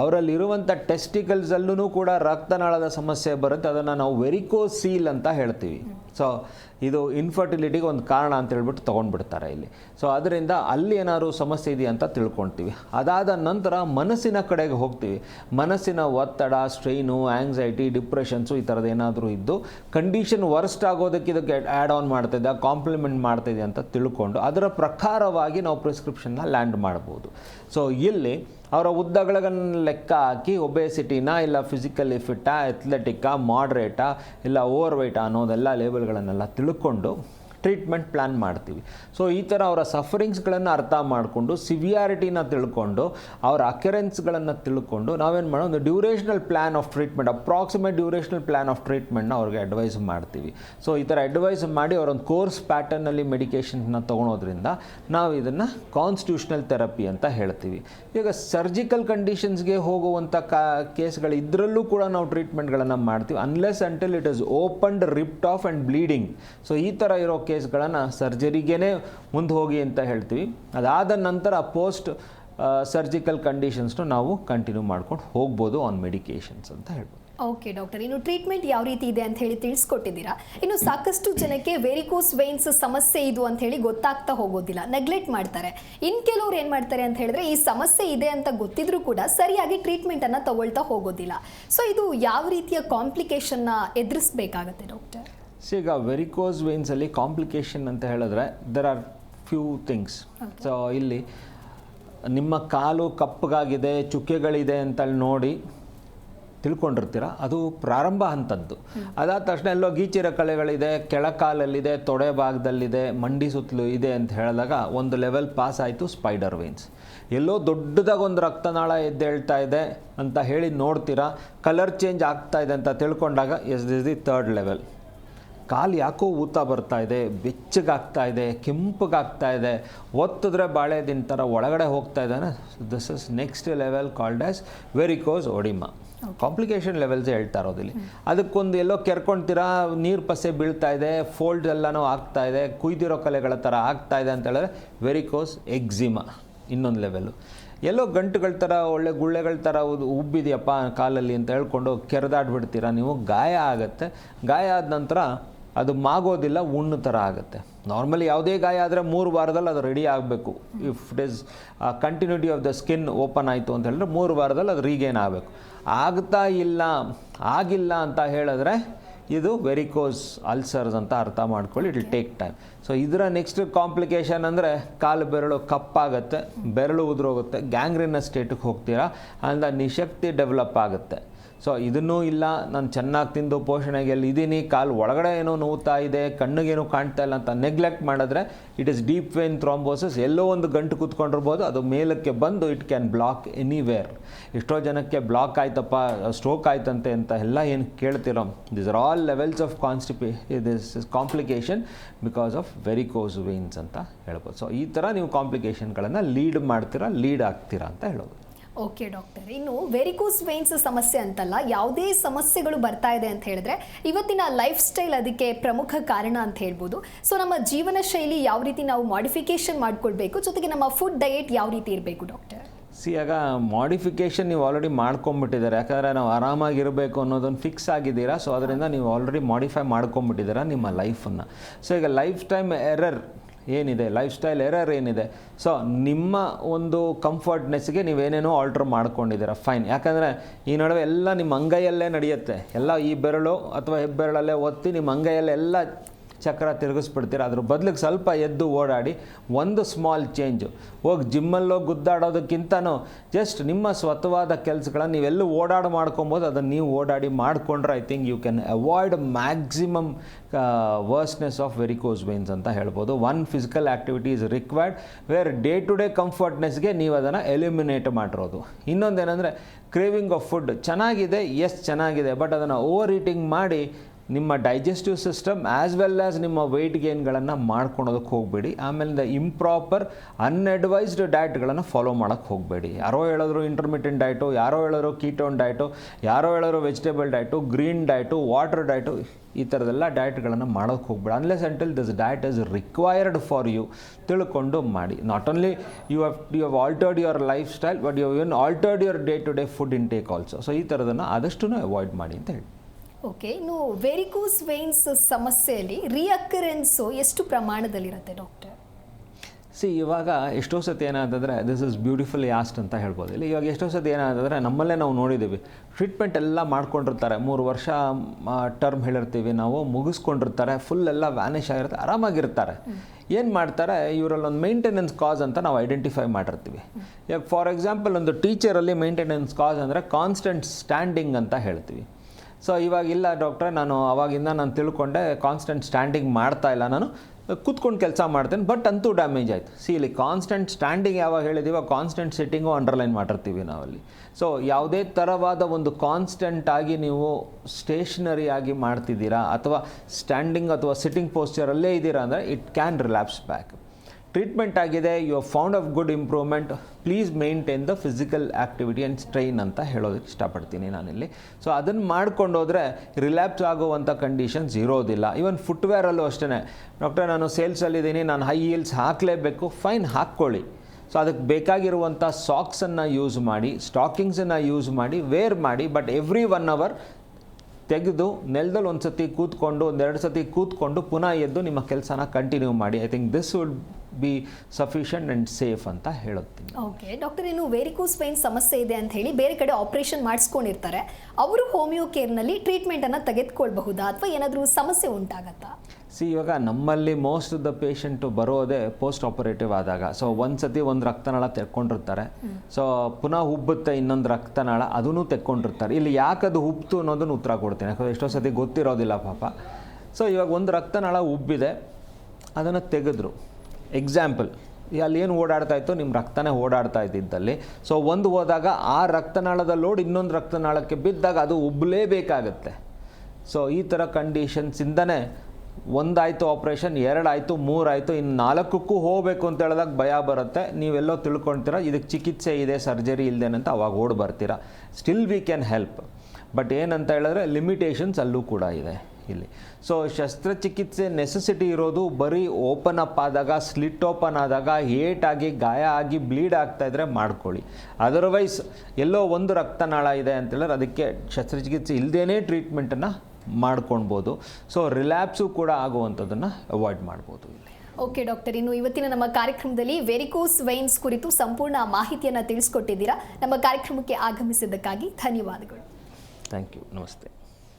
ಅವರಲ್ಲಿರುವಂಥ ಟೆಸ್ಟಿಕಲ್ಸಲ್ಲೂ ಕೂಡ ರಕ್ತನಾಳದ ಸಮಸ್ಯೆ ಬರುತ್ತೆ, ಅದನ್ನು ನಾವು ವೆರಿಕೋಸೀಲ್ ಅಂತ ಹೇಳ್ತೀವಿ. ಸೊ ಇದು ಇನ್ಫರ್ಟಿಲಿಟಿಗೆ ಒಂದು ಕಾರಣ ಅಂತ ಹೇಳ್ಬಿಟ್ಟು ತೊಗೊಂಡ್ಬಿಡ್ತಾರೆ ಇಲ್ಲಿ. ಸೊ ಅದರಿಂದ ಅಲ್ಲಿ ಏನಾದ್ರು ಸಮಸ್ಯೆ ಇದೆಯಾ ಅಂತ ತಿಳ್ಕೊಳ್ತೀವಿ. ಅದಾದ ನಂತರ ಮನಸ್ಸಿನ ಕಡೆಗೆ ಹೋಗ್ತೀವಿ. ಮನಸ್ಸಿನ ಒತ್ತಡ ಸ್ಟ್ರೈನು ಆ್ಯಂಗ್ಸೈಟಿ ಡಿಪ್ರೆಷನ್ಸು ಈ ಥರದ್ದು ಏನಾದರೂ ಇದ್ದು ಕಂಡೀಷನ್ ವರ್ಸ್ಟ್ ಆಗೋದಕ್ಕೆ ಇದಕ್ಕೆ ಆ್ಯಡ್ ಆನ್ ಮಾಡ್ತಿದ್ದೆ ಕಾಂಪ್ಲಿಮೆಂಟ್ ಮಾಡ್ತಿದೆ ಅಂತ ತಿಳ್ಕೊಂಡು ಅದರ ಪ್ರಕಾರವಾಗಿ ನಾವು ಪ್ರಿಸ್ಕ್ರಿಪ್ಷನ್ನ ಲ್ಯಾಂಡ್ ಮಾಡ್ಬೋದು. ಸೊ ಇಲ್ಲಿ ಅವರ ಉದ್ದಗಳನ್ನು ಲೆಕ್ಕ ಹಾಕಿ ಒಬೇಸಿಟಿನ ಇಲ್ಲ ಫಿಸಿಕಲಿ ಫಿಟ್ಟಾ ಎಥ್ಲೆಟಿಕ್ಕಾ ಮಾಡ್ರೇಟಾ ಇಲ್ಲ ಓವರ್ ವೆಯ್ಟಾ ಅನ್ನೋದೆಲ್ಲ ಲೇಬಲ್ಗಳನ್ನೆಲ್ಲ ತಿಳ್ಕೊಂಡು ಟ್ರೀಟ್ಮೆಂಟ್ ಪ್ಲ್ಯಾನ್ ಮಾಡ್ತೀವಿ. ಸೊ ಈ ಥರ ಅವರ ಸಫರಿಂಗ್ಸ್ಗಳನ್ನು ಅರ್ಥ ಮಾಡಿಕೊಂಡು, ಸಿವಿಯಾರಿಟಿನ ತಿಳ್ಕೊಂಡು, ಅವರ ಅಕ್ಯರೆನ್ಸ್ಗಳನ್ನು ತಿಳ್ಕೊಂಡು ನಾವೇನು ಮಾಡೋ ಒಂದು durational plan of treatment, approximate durational plan of ಟ್ರೀಟ್ಮೆಂಟ್ನ ಅವ್ರಿಗೆ ಅಡ್ವೈಸ್ ಮಾಡ್ತೀವಿ. ಸೊ ಈ ಥರ ಅಡ್ವೈಸ್ ಮಾಡಿ ಅವರೊಂದು ಕೋರ್ಸ್ ಪ್ಯಾಟರ್ನಲ್ಲಿ ಮೆಡಿಕೇಷನ್ನ ತೊಗೊಳೋದ್ರಿಂದ ನಾವು ಇದನ್ನು ಕಾನ್ಸ್ಟಿಟ್ಯೂಷನಲ್ ಥೆರಪಿ ಅಂತ ಹೇಳ್ತೀವಿ. ಈಗ ಸರ್ಜಿಕಲ್ ಕಂಡೀಷನ್ಸ್ಗೆ ಹೋಗುವಂಥ ಕಾ, ಕೇಸ್ಗಳು ಇದರಲ್ಲೂ ಕೂಡ ನಾವು ಟ್ರೀಟ್ಮೆಂಟ್ಗಳನ್ನು ಮಾಡ್ತೀವಿ unless until it is opened ripped off and bleeding so ಈ ಥರ ಇರೋ ಕೇಸ್ಗಳನ್ನು ಸರ್ಜರಿಗೇ ಮುಂದೆ ಹೋಗಿ ಅಂತ ಹೇಳ್ತೀವಿ. ಅದಾದ ನಂತರ ಪೋಸ್ಟ್ ಸರ್ಜಿಕಲ್ ಕಂಡೀಷನ್ಸ್ನು ನಾವು ಕಂಟಿನ್ಯೂ ಮಾಡ್ಕೊಂಡು ಹೋಗ್ಬೋದು ಆನ್ ಮೆಡಿಕೇಷನ್ಸ್ ಅಂತ ಹೇಳ್ಬೋದು. ಓಕೆ ಡಾಕ್ಟರ್, ಇನ್ನು ಟ್ರೀಟ್ಮೆಂಟ್ ಯಾವ ರೀತಿ ಇದೆ ಅಂತ ಹೇಳಿ ತಿಳಿಸ್ಕೊಟ್ಟಿದ್ದೀರಾ? ಇನ್ನು ಸಾಕಷ್ಟು ಜನಕ್ಕೆ ವೆರಿಕೋಸ್ ವೈನ್ಸ್ ಸಮಸ್ಯೆ ಇದು ಅಂತ ಹೇಳಿ ಗೊತ್ತಾಗ್ತಾ ಹೋಗೋದಿಲ್ಲ ನೆಗ್ಲೆಕ್ಟ್ ಮಾಡ್ತಾರೆ. ಇನ್ ಕೆಲವ್ರು ಏನು ಮಾಡ್ತಾರೆ ಅಂತ ಹೇಳಿದ್ರೆ, ಈ ಸಮಸ್ಯೆ ಇದೆ ಅಂತ ಗೊತ್ತಿದ್ರೂ ಕೂಡ ಸರಿಯಾಗಿ ಟ್ರೀಟ್ಮೆಂಟ್ ಅನ್ನ ತಗೊಳ್ತಾ ಹೋಗೋದಿಲ್ಲ. ಸೊ ಇದು ಯಾವ ರೀತಿಯ ಕಾಂಪ್ಲಿಕೇಶನ್ನ ಎದುರಿಸಬೇಕಾಗತ್ತೆ ಡಾಕ್ಟರ್? ಸೊ ಈಗ ವೆರಿಕೋಸ್ ವೇನ್ಸಲ್ಲಿ ಕಾಂಪ್ಲಿಕೇಶನ್ ಅಂತ ಹೇಳಿದ್ರೆ there are few things so ಇಲ್ಲಿ ನಿಮ್ಮ ಕಾಲು ಕಪ್ಪಗಾಗಿದೆ ಚುಕ್ಕೆಗಳಿದೆ ಅಂತ ನೋಡಿ ತಿಳ್ಕೊಂಡಿರ್ತೀರ? ಅದು ಪ್ರಾರಂಭ ಹಂತದ್ದು. ಅದಾದ ತಕ್ಷಣ ಎಲ್ಲೋ ಗೀಚಿರ ಕಲೆಗಳಿದೆ ಕೆಳಕಾಲಲ್ಲಿದೆ ತೊಡೆ ಭಾಗದಲ್ಲಿದೆ ಮಂಡಿ ಸುತ್ತಲೂ ಇದೆ ಅಂತ ಹೇಳಿದಾಗ ಒಂದು ಲೆವೆಲ್ ಪಾಸ್ ಆಯಿತು ಸ್ಪೈಡರ್ ವೇನ್ಸ್ ಎಲ್ಲೋ ದೊಡ್ಡದಾಗಿ ಒಂದು ರಕ್ತನಾಳ ಎದ್ದೇಳ್ತಾ ಇದೆ ಅಂತ ಹೇಳಿ ನೋಡ್ತೀರಾ? ಕಲರ್ ಚೇಂಜ್ ಆಗ್ತಾ ಇದೆ ಅಂತ ತಿಳ್ಕೊಂಡಾಗ yes this the third level ಕಾಲು ಯಾಕೋ ಊತ ಬರ್ತಾ ಇದೆ ಬೆಚ್ಚಗಾಗ್ತಾ ಇದೆ ಕೆಂಪಗಾಗ್ತಾ ಇದೆ. ಒತ್ತಿದ್ರೆ ಬಾಳೆದಿನ ಥರ ಒಳಗಡೆ ಹೋಗ್ತಾ ಇದ್ದಾನೆ. This is next level called as varicose oedema complication levels ಹೇಳ್ತಾ ಇರೋದಿಲ್ಲಿ ಅದಕ್ಕೊಂದು ಎಲ್ಲೋ ಕೆರ್ಕೊಳ್ತೀರಾ ನೀರು ಪಸೆ ಬೀಳ್ತಾ ಇದೆ ಫೋಲ್ಡ್ ಎಲ್ಲನೂ ಆಗ್ತಾ ಇದೆ ಕುಯ್ದಿರೋ ಕಲೆಗಳ ಥರ ಆಗ್ತಾ ಇದೆ ಅಂತ ಹೇಳಿದ್ರೆ ವೆರಿಕೋಸ್ ಎಕ್ಸಿಮಾ ಇನ್ನೊಂದು ಲೆವೆಲ್ಲು ಎಲ್ಲೋ ಗಂಟುಗಳ ಥರ ಒಳ್ಳೆ ಗುಳ್ಳೆಗಳ ಥರ ಉಬ್ಬಿದೆಯಪ್ಪ ಕಾಲಲ್ಲಿ ಅಂತ ಹೇಳ್ಕೊಂಡು ಕೆರೆದಾಡ್ಬಿಡ್ತೀರಾ ನೀವು ಗಾಯ ಆಗುತ್ತೆ. ಗಾಯ ಆದ ನಂತರ ಅದು ಮಾಗೋದಿಲ್ಲ, ಉಣ್ಣು ಥರ ಆಗುತ್ತೆ. ನಾರ್ಮಲಿ ಯಾವುದೇ ಗಾಯ ಆದರೆ ಮೂರು ವಾರದಲ್ಲಿ ಅದು ರೆಡಿ ಆಗಬೇಕು. If it is continuity of the skin open ಆಯಿತು ಅಂತ ಹೇಳಿದ್ರೆ ಮೂರು ವಾರದಲ್ಲಿ ಅದು ರೀಗೇನ್ ಆಗಬೇಕು. ಆಗ್ತಾ ಇಲ್ಲ, ಆಗಿಲ್ಲ ಅಂತ ಹೇಳಿದ್ರೆ ಇದು ವೆರಿಕೋಸ್ ಅಲ್ಸರ್ಸ್ ಅಂತ ಅರ್ಥ ಮಾಡ್ಕೊಳ್ಳಿ ಇಟ್ ಟೇಕ್ ಟೈಮ್ ಸೊ ಇದರ ನೆಕ್ಸ್ಟ್ ಕಾಂಪ್ಲಿಕೇಶನ್ ಅಂದರೆ ಕಾಲು ಬೆರಳು ಕಪ್ಪಾಗುತ್ತೆ, ಬೆರಳು ಉದುರೋಗುತ್ತೆ ಗ್ಯಾಂಗ್ರಿನ ಸ್ಟೇಟಿಗೆ ಹೋಗ್ತೀರಾ, ಅಂದ ನಿಶಕ್ತಿ ಡೆವಲಪ್ ಆಗುತ್ತೆ. ಸೊ ಇದನ್ನೂ ಇಲ್ಲ, ನಾನು ಚೆನ್ನಾಗಿ ತಿಂದು ಪೋಷಣೆಗೆ ಎಲ್ಲಿ ಇದ್ದೀನಿ ಕಾಲು ಒಳಗಡೆ ಏನೋ ನೋವುತ್ತಾ ಇದೆ ಕಣ್ಣಿಗೇನೋ ಕಾಣ್ತಾ ಇಲ್ಲ ಅಂತ ನೆಗ್ಲೆಕ್ಟ್ ಮಾಡಿದ್ರೆ it is deep vein thrombosis ಎಲ್ಲೋ ಒಂದು ಗಂಟು ಕೂತ್ಕೊಂಡಿರ್ಬೋದು, ಅದು ಮೇಲಕ್ಕೆ ಬಂದು ಇಟ್ ಕ್ಯಾನ್ ಬ್ಲಾಕ್ ಎನಿವೇರ್ ಎಷ್ಟೋ ಜನಕ್ಕೆ ಬ್ಲಾಕ್ ಆಯ್ತಪ್ಪ ಸ್ಟ್ರೋಕ್ ಆಯ್ತಂತೆ ಅಂತ ಎಲ್ಲ ಏನು ಕೇಳ್ತಿರೋ this are all levels of ಕಾನ್ಸ್ಟಿಪಿ this is complication because of varicose veins ಅಂತ ಹೇಳ್ಬೋದು. ಸೊ ಈ ಥರ ನೀವು ಕಾಂಪ್ಲಿಕೇಶನ್ಗಳನ್ನು ಲೀಡ್ ಮಾಡ್ತೀರಾ ಲೀಡ್ ಆಗ್ತೀರಾ ಅಂತ ಹೇಳೋದು ಓಕೆ ಡಾಕ್ಟರ್ ಇನ್ನು ವೆರಿಕೋಸ್ ವೈನ್ಸ್ ಸಮಸ್ಯೆ ಅಂತಲ್ಲ, ಯಾವುದೇ ಸಮಸ್ಯೆಗಳು ಬರ್ತಾ ಇದೆ ಅಂತ ಹೇಳಿದ್ರೆ, ಇವತ್ತಿನ ಲೈಫ್ ಸ್ಟೈಲ್ ಅದಕ್ಕೆ ಪ್ರಮುಖ ಕಾರಣ ಅಂತ ಹೇಳ್ಬೋದು. ಸೊ ನಮ್ಮ ಜೀವನ ಶೈಲಿ ಯಾವ ರೀತಿ ನಾವು ಮಾಡಿಫಿಕೇಶನ್ ಮಾಡ್ಕೊಳ್ಬೇಕು, ಜೊತೆಗೆ ನಮ್ಮ ಫುಡ್ ಡಯೆಟ್ ಯಾವ ರೀತಿ ಇರಬೇಕು ಡಾಕ್ಟರ್ ಸಿ ಆಗ ಮಾಡಿಫಿಕೇಷನ್ ನೀವು ಆಲ್ರೆಡಿ ಮಾಡ್ಕೊಂಬಿಟ್ಟಿದ್ದಾರೆ ಯಾಕಂದರೆ ನಾವು ಆರಾಮಾಗಿರಬೇಕು ಅನ್ನೋದೊಂದು ಫಿಕ್ಸ್ ಆಗಿದ್ದೀರಾ. ಸೊ ಅದರಿಂದ ನೀವು ಆಲ್ರೆಡಿ ಮಾಡಿಫೈ ಮಾಡ್ಕೊಂಬಿಟ್ಟಿದ್ದೀರಾ ನಿಮ್ಮ ಲೈಫನ್ನು ಸೊ ಈಗ ಲೈಫ್ ಟೈಮ್ ಎರರ್ ಏನಿದೆ? ಲೈಫ್ ಸ್ಟೈಲ್ ಎರರ್ ಏನಿದೆ? ಸೊ ನಿಮ್ಮ ಒಂದು ಕಂಫರ್ಟ್ನೆಸ್ಗೆ ನೀವೇನೇನೋ ಆಲ್ಟ್ರ್ ಮಾಡ್ಕೊಂಡಿದ್ದೀರ. ಫೈನ್ ಯಾಕಂದರೆ ಈ ನಡುವೆ ಎಲ್ಲ ನಿಮ್ಮ ಅಂಗೈಯಲ್ಲೇ ನಡೆಯುತ್ತೆ. ಎಲ್ಲ ಈ ಬೆರಳು ಅಥವಾ ಹೆಬ್ಬೆರಳಲ್ಲೇ ಒತ್ತಿ ನಿಮ್ಮ ಅಂಗೈಯಲ್ಲೆಲ್ಲ ಚಕ್ರ ತಿರುಗಿಸ್ಬಿಡ್ತೀರ. ಅದ್ರ ಬದಲಿಗೆ ಸ್ವಲ್ಪ ಎದ್ದು ಓಡಾಡಿ ಒಂದು ಸ್ಮಾಲ್ ಚೇಂಜು ಹೋಗಿ ಜಿಮ್ಮಲ್ಲೋ ಗುದ್ದಾಡೋದಕ್ಕಿಂತನೂ ಜಸ್ಟ್ ನಿಮ್ಮ ಸ್ವತವಾದ ಕೆಲಸಗಳನ್ನು ನೀವೆಲ್ಲೂ ಓಡಾಡಿ ಮಾಡ್ಕೊಬೋದು. ಅದನ್ನು ನೀವು ಓಡಾಡಿ ಮಾಡಿಕೊಂಡ್ರೆ I think you can avoid maximum worseness of varicose veins ಅಂತ ಹೇಳ್ಬೋದು. One physical activity is required where day to day ಕಂಫರ್ಟ್ನೆಸ್ಗೆ ನೀವು ಅದನ್ನು ಎಲಿಮಿನೇಟ್ ಮಾಡಿರೋದು. ಇನ್ನೊಂದೇನೆಂದರೆ ಕ್ರೇವಿಂಗ್ ಆಫ್ ಫುಡ್ ಚೆನ್ನಾಗಿದೆ ಎಸ್ ಚೆನ್ನಾಗಿದೆ ಬಟ್ ಅದನ್ನು ಓವರ್ ಈಟಿಂಗ್ ಮಾಡಿ ನಿಮ್ಮ digestive system as well as ನಿಮ್ಮ ವೆಯ್ಟ್ ಗೇನ್ಗಳನ್ನು ಮಾಡ್ಕೊಳೋದಕ್ಕೆ ಹೋಗಬೇಡಿ. ಆಮೇಲೆ ಇಂಪ್ರಾಪರ್ ಅನ್ಅಡ್ವೈಸ್ಡ್ ಡಯಟ್ಗಳನ್ನು ಫಾಲೋ ಮಾಡೋಕ್ಕೆ ಹೋಗಬೇಡಿ. ಯಾರೋ ಹೇಳಿದ್ರು ಇಂಟರ್ಮಿಟೆಂಟ್ ಡಯಟು ಯಾರೋ ಹೇಳಿದ್ರು ಕೀಟೋನ್ ಡಯಟು ಯಾರೋ ಹೇಳಿದ್ರು vegetable diet green diet water diet ಈ ಥರದೆಲ್ಲ ಡಯಟ್ಗಳನ್ನು ಮಾಡೋಕ್ಕೆ ಹೋಗ್ಬೇಡಿ. Unless until this diet is required for you ತಿಳ್ಕೊಂಡು ಮಾಡಿ. Not only you have you have altered your lifestyle but you even altered your day to day food intake also so ಈ ಥರದನ್ನು ಆದಷ್ಟು ಅವಾಯ್ಡ್ ಮಾಡಿ ಅಂತ ಹೇಳಿ. ಓಕೆ ಇನ್ನು varicose wines ಸಮಸ್ಯೆಯಲ್ಲಿ ರಿಅಕರೆನ್ಸು ಎಷ್ಟು ಪ್ರಮಾಣದಲ್ಲಿರುತ್ತೆ ಡಾಕ್ಟರ್ ಸಿ ಇವಾಗ ಎಷ್ಟೋ ಸತಿ ಏನಾದಂದರೆ ದಿಸ್ ಇಸ್ ಬ್ಯೂಟಿಫುಲ್ ಯಾಸ್ಟ್ ಅಂತ ಹೇಳ್ಬೋದು. ಇಲ್ಲಿ ಇವಾಗ ಎಷ್ಟೋ ಸತಿ ಏನಾದಂದರೆ ನಮ್ಮಲ್ಲೇ ನಾವು ನೋಡಿದ್ದೀವಿ. ಟ್ರೀಟ್ಮೆಂಟ್ ಎಲ್ಲ ಮಾಡ್ಕೊಂಡಿರ್ತಾರೆ. ಮೂರು ವರ್ಷ ಟರ್ಮ್ ಹೇಳಿರ್ತೀವಿ ನಾವು ಮುಗಿಸ್ಕೊಂಡಿರ್ತಾರೆ. ಫುಲ್ ಎಲ್ಲ ವ್ಯಾನಿಷ್ ಆಗಿರುತ್ತೆ ಆರಾಮಾಗಿರ್ತಾರೆ. ಏನು ಮಾಡ್ತಾರೆ ಇವರಲ್ಲಿ ಒಂದು ಮೇಂಟೆನೆನ್ಸ್ ಕಾಸ್ ಅಂತ ನಾವು ಐಡೆಂಟಿಫೈ ಮಾಡಿರ್ತೀವಿ. ಇವಾಗ ಫಾರ್ ಎಕ್ಸಾಂಪಲ್ ಒಂದು ಟೀಚರಲ್ಲಿ ಮೇಂಟೆನೆನ್ಸ್ ಕಾಸ್ ಅಂದರೆ ಕಾನ್ಸ್ಟೆಂಟ್ ಸ್ಟ್ಯಾಂಡಿಂಗ್ ಅಂತ ಹೇಳ್ತೀವಿ. ಸೊ ಇವಾಗಿಲ್ಲ ಡಾಕ್ಟ್ರೆ ನಾನು ಅವಾಗಿಂದ ನಾನು ತಿಳ್ಕೊಂಡೆ ಕಾನ್ಸ್ಟೆಂಟ್ ಸ್ಟ್ಯಾಂಡಿಂಗ್ ಮಾಡ್ತಾ ಇಲ್ಲ ನಾನು. ಕೂತ್ಕೊಂಡು ಕೆಲಸ ಮಾಡ್ತೇನೆ ಬಟ್ ಅಂತೂ ಡ್ಯಾಮೇಜ್ ಆಯಿತು. ಸಿ ಇಲ್ಲಿ ಕಾನ್ಸ್ಟೆಂಟ್ ಸ್ಟ್ಯಾಂಡಿಂಗ್ ಯಾವಾಗ ಹೇಳಿದೀವೋ ಕಾನ್ಸ್ಟೆಂಟ್ ಸಿಟ್ಟಿಂಗು ಅಂಡರ್ಲೈನ್ ಮಾಡಿರ್ತೀವಿ ನಾವಲ್ಲಿ. ಸೊ ಯಾವುದೇ ಥರವಾದ ಒಂದು ಕಾನ್ಸ್ಟೆಂಟ್ ಆಗಿ ನೀವು ಸ್ಟೇಷನರಿ ಆಗಿ ಮಾಡ್ತಿದ್ದೀರಾ, ಅಥವಾ ಸ್ಟ್ಯಾಂಡಿಂಗ್ ಅಥವಾ ಸಿಟ್ಟಿಂಗ್ ಪೋಸ್ಚರಲ್ಲೇ ಇದ್ದೀರಾ ಅಂದರೆ it can relapse back treatment ಆಗಿದೆ you found of good improvement please maintain the physical activity and strain ಅಂತ ಹೇಳೋದಕ್ಕೆ ಇಷ್ಟಪಡ್ತೀನಿ ನಾನಿಲ್ಲಿ. ಸೊ ಅದನ್ನು ಮಾಡ್ಕೊಂಡು ಹೋದರೆ ರಿಲ್ಯಾಪ್ಸ್ ಆಗುವಂಥ ಕಂಡೀಷನ್ಸ್ ಇರೋದಿಲ್ಲ. ಈವನ್ ಫುಟ್ವೇರಲ್ಲೂ ಅಷ್ಟೇ ಡಾಕ್ಟರ್ ನಾನು ಸೇಲ್ಸಲ್ಲಿದ್ದೀನಿ ನಾನು ಹೈ ಹೀಲ್ಸ್ ಹಾಕಲೇಬೇಕು ಫೈನ್ ಹಾಕ್ಕೊಳ್ಳಿ. ಸೊ ಅದಕ್ಕೆ ಬೇಕಾಗಿರುವಂಥ ಸಾಕ್ಸನ್ನು ಯೂಸ್ ಮಾಡಿ ಸ್ಟಾಕಿಂಗ್ಸನ್ನು ಯೂಸ್ ಮಾಡಿ ವೇರ್ ಮಾಡಿ ಬಟ್ ಎವ್ರಿ ಒನ್ ಅವರ್ ತೆಗೆದು ನೆಲದಲ್ಲಿ ಒಂದು ಸತಿ ಕೂತ್ಕೊಂಡು ಒಂದೆರಡು ಸತಿ ಕೂತ್ಕೊಂಡು ಪುನಃ ಎದ್ದು ನಿಮ್ಮ ಕೆಲಸನ ಕಂಟಿನ್ಯೂ ಮಾಡಿ. I think this would be sufficient and safe ಅಂತ ಹೇಳುತ್ತೀನಿ. ಓಕೆ ಡಾಕ್ಟರ್ ಇನ್ನು ವೆರಿಕೋಸ್ ಪೈನ್ ಸಮಸ್ಯೆ ಇದೆ ಅಂತ ಹೇಳಿ ಬೇರೆ ಕಡೆ ಆಪರೇಷನ್ ಮಾಡಿಸ್ಕೊಂಡಿರ್ತಾರೆ. ಅವರು ಹೋಮಿಯೋ ಕೇರ್ನಲ್ಲಿ ಟ್ರೀಟ್ಮೆಂಟನ್ನು ತೆಗೆದುಕೊಳ್ಬಹುದಾ ಅಥವಾ ಏನಾದರೂ ಸಮಸ್ಯೆ ಉಂಟಾಗತ್ತಾ? ಸಿ ಇವಾಗ ನಮ್ಮಲ್ಲಿ ಮೋಸ್ಟ್ ಆಫ್ ದ ಪೇಷಂಟು ಬರೋದೇ ಪೋಸ್ಟ್ ಆಪರೇಟಿವ್ ಆದಾಗ. ಸೊ ಒಂದು ಸತಿ ಒಂದು ರಕ್ತನಾಳ ತೆಕ್ಕೊಂಡಿರ್ತಾರೆ. ಸೊ ಪುನಃ ಉಬ್ಬುತ್ತೆ ಇನ್ನೊಂದು ರಕ್ತನಾಳ ಅದನ್ನು ತೆಕ್ಕೊಂಡಿರ್ತಾರೆ. ಇಲ್ಲಿ ಯಾಕದು ಉಬ್ತು ಅನ್ನೋದನ್ನು ಉತ್ತರ ಕೊಡ್ತೀನಿ. ಯಾಕಂದರೆ ಎಷ್ಟೋ ಸತಿ ಗೊತ್ತಿರೋದಿಲ್ಲ ಪಾಪ. ಸೊ ಇವಾಗ ಒಂದು ರಕ್ತನಾಳ ಉಬ್ಬಿದೆ, ಅದನ್ನು ತೆಗೆದ್ರು. ಎಕ್ಸಾಂಪಲ್ ಅಲ್ಲಿ ಏನು ಓಡಾಡ್ತಾ ಇತ್ತು? ನಿಮ್ಮ ರಕ್ತನೇ ಓಡಾಡ್ತಾ ಇದ್ದಿದ್ದಲ್ಲಿ. ಸೊ ಒಂದು ಹೋದಾಗ ಆ ರಕ್ತನಾಳದ ಲೋಡ್ ಇನ್ನೊಂದು ರಕ್ತನಾಳಕ್ಕೆ ಬಿದ್ದಾಗ ಅದು ಉಬ್ಬಲೇಬೇಕಾಗತ್ತೆ ಸೊ ಈ ಥರ ಕಂಡೀಷನ್ಸಿಂದನೇ ಒಂದಾಯಿತು ಆಪ್ರೇಷನ್ ಎರಡಾಯಿತು, ಮೂರಾಯಿತು ಇನ್ನು ನಾಲ್ಕಕ್ಕೂ ಹೋಗಬೇಕು ಅಂತ ಹೇಳಿದಾಗ ಭಯ ಬರುತ್ತೆ. ನೀವೆಲ್ಲೋ ತಿಳ್ಕೊಳ್ತೀರ ಇದಕ್ಕೆ ಚಿಕಿತ್ಸೆ ಇದೆ ಸರ್ಜರಿ ಇಲ್ಲದೇನಂತ ಅವಾಗ ಓಡ್ ಬರ್ತೀರಾ. Still we can help but ಏನಂತ ಹೇಳಿದ್ರೆ ಲಿಮಿಟೇಷನ್ಸ್ ಅಲ್ಲೂ ಕೂಡ ಇದೆ ಇಲ್ಲಿ. ಸೊ ಶಸ್ತ್ರಚಿಕಿತ್ಸೆ ನೆಸೆಸಿಟಿ ಇರೋದು ಬರೀ ಓಪನ್ ಅಪ್ ಆದಾಗ ಸ್ಲಿಟ್ ಓಪನ್ ಆದಾಗ ಏಟ್ ಆಗಿ ಗಾಯ ಆಗಿ ಬ್ಲೀಡ್ ಆಗ್ತಾ ಇದ್ರೆ ಮಾಡ್ಕೊಳ್ಳಿ. ಅದರ್ವೈಸ್ ಎಲ್ಲೋ ಒಂದು ರಕ್ತನಾಳ ಇದೆ ಅಂತ ಹೇಳಿದ್ರೆ, ಅದಕ್ಕೆ ಶಸ್ತ್ರಚಿಕಿತ್ಸೆ ಇಲ್ಲದೇ ಟ್ರೀಟ್ಮೆಂಟನ್ನು ಮಾಡ್ಕೊಳ್ಬೋದು ಸೊ ರಿಲ್ಯಾಪ್ಸು ಕೂಡ ಆಗುವಂಥದ್ದನ್ನು ಅವಾಯ್ಡ್ ಮಾಡ್ಬೋದು ಇಲ್ಲಿ. ಓಕೆ ಡಾಕ್ಟರ್ ಇನ್ನು ಇವತ್ತಿನ ನಮ್ಮ ಕಾರ್ಯಕ್ರಮದಲ್ಲಿ ವೆರಿಕೋಸ್ ವೈನ್ಸ್ ಕುರಿತು ಸಂಪೂರ್ಣ ಮಾಹಿತಿಯನ್ನು ತಿಳಿಸ್ಕೊಟ್ಟಿದ್ದೀರಾ. ನಮ್ಮ ಕಾರ್ಯಕ್ರಮಕ್ಕೆ ಆಗಮಿಸಿದ್ದಕ್ಕಾಗಿ ಧನ್ಯವಾದಗಳು. ಥ್ಯಾಂಕ್ ಯು ನಮಸ್ತೆ.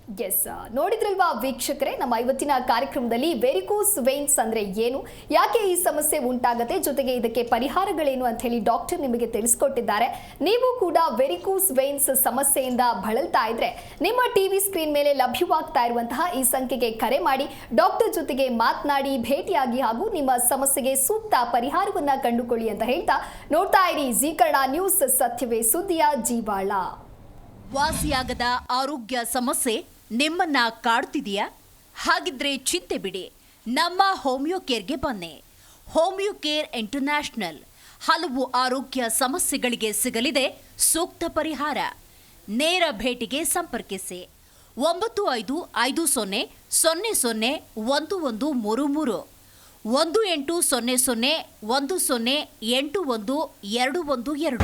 ಎಸ್ ನೋಡಿದ್ರಲ್ವಾ ವೀಕ್ಷಕರೇ, ನಮ್ಮ ಇವತ್ತಿನ ಕಾರ್ಯಕ್ರಮದಲ್ಲಿ ವೆರಿಕೋಸ್ ವೇನ್ಸ್ ಅಂದ್ರೆ ಏನು? ಯಾಕೆ ಈ ಸಮಸ್ಯೆ ಉಂಟಾಗತ್ತೆ? ಜೊತೆಗೆ ಇದಕ್ಕೆ ಪರಿಹಾರಗಳೇನು ಅಂತ ಹೇಳಿ ಡಾಕ್ಟರ್ ನಿಮಗೆ ತಿಳಿಸ್ಕೊಟ್ಟಿದ್ದಾರೆ. ನೀವು ಕೂಡ ವೆರಿಕೋಸ್ ವೇನ್ಸ್ ಸಮಸ್ಯೆಯಿಂದ ಬಳಲ್ತಾ ಇದ್ರೆ, ನಿಮ್ಮ ಟಿವಿ ಸ್ಕ್ರೀನ್ ಮೇಲೆ ಲಭ್ಯವಾಗ್ತಾ ಇರುವಂತಹ ಈ ಸಂಖ್ಯೆಗೆ ಕರೆ ಮಾಡಿ, ಡಾಕ್ಟರ್ ಜೊತೆಗೆ ಮಾತನಾಡಿ, ಭೇಟಿಯಾಗಿ ಹಾಗೂ ನಿಮ್ಮ ಸಮಸ್ಯೆಗೆ ಸೂಕ್ತ ಪರಿಹಾರವನ್ನ ಕಂಡುಕೊಳ್ಳಿ ಅಂತ ಹೇಳ್ತಾ ನೋಡ್ತಾ ಇರಿ ಕನ್ನಡ ನ್ಯೂಸ್ ಸತ್ಯವೇ ಸುದ್ದಿಯ ಜೀವಾಳ. ವಾಸಿಯಾಗದ ಆರೋಗ್ಯ ಸಮಸ್ಯೆ ನಿಮ್ಮನ್ನ ಕಾಡ್ತಿದೆಯಾ? ಹಾಗಿದ್ರೆ ಚಿಂತೆ ಬಿಡಿ. ನಮ್ಮ ಹೋಮಿಯೋ ಕೇರ್ಗೆ ಬನ್ನಿ. Homeo care international. ಹಲವು ಆರೋಗ್ಯ ಸಮಸ್ಯೆಗಳಿಗೆ ಸಿಗಲಿದೆ ಸೂಕ್ತ ಪರಿಹಾರ. ನೇರ ಭೇಟಿಗೆ ಸಂಪರ್ಕಿಸಿ. ಒಂಬತ್ತು ಐದು ಐದು ಸೊನ್ನೆ ಸೊನ್ನೆ ಸೊನ್ನೆ ಒಂದು ಒಂದು ಮೂರು ಮೂರು. ಒಂದು ಎಂಟು ಸೊನ್ನೆ ಸೊನ್ನೆ ಒಂದು ಸೊನ್ನೆ ಎಂಟು ಒಂದು ಎರಡು ಒಂದು ಎರಡು.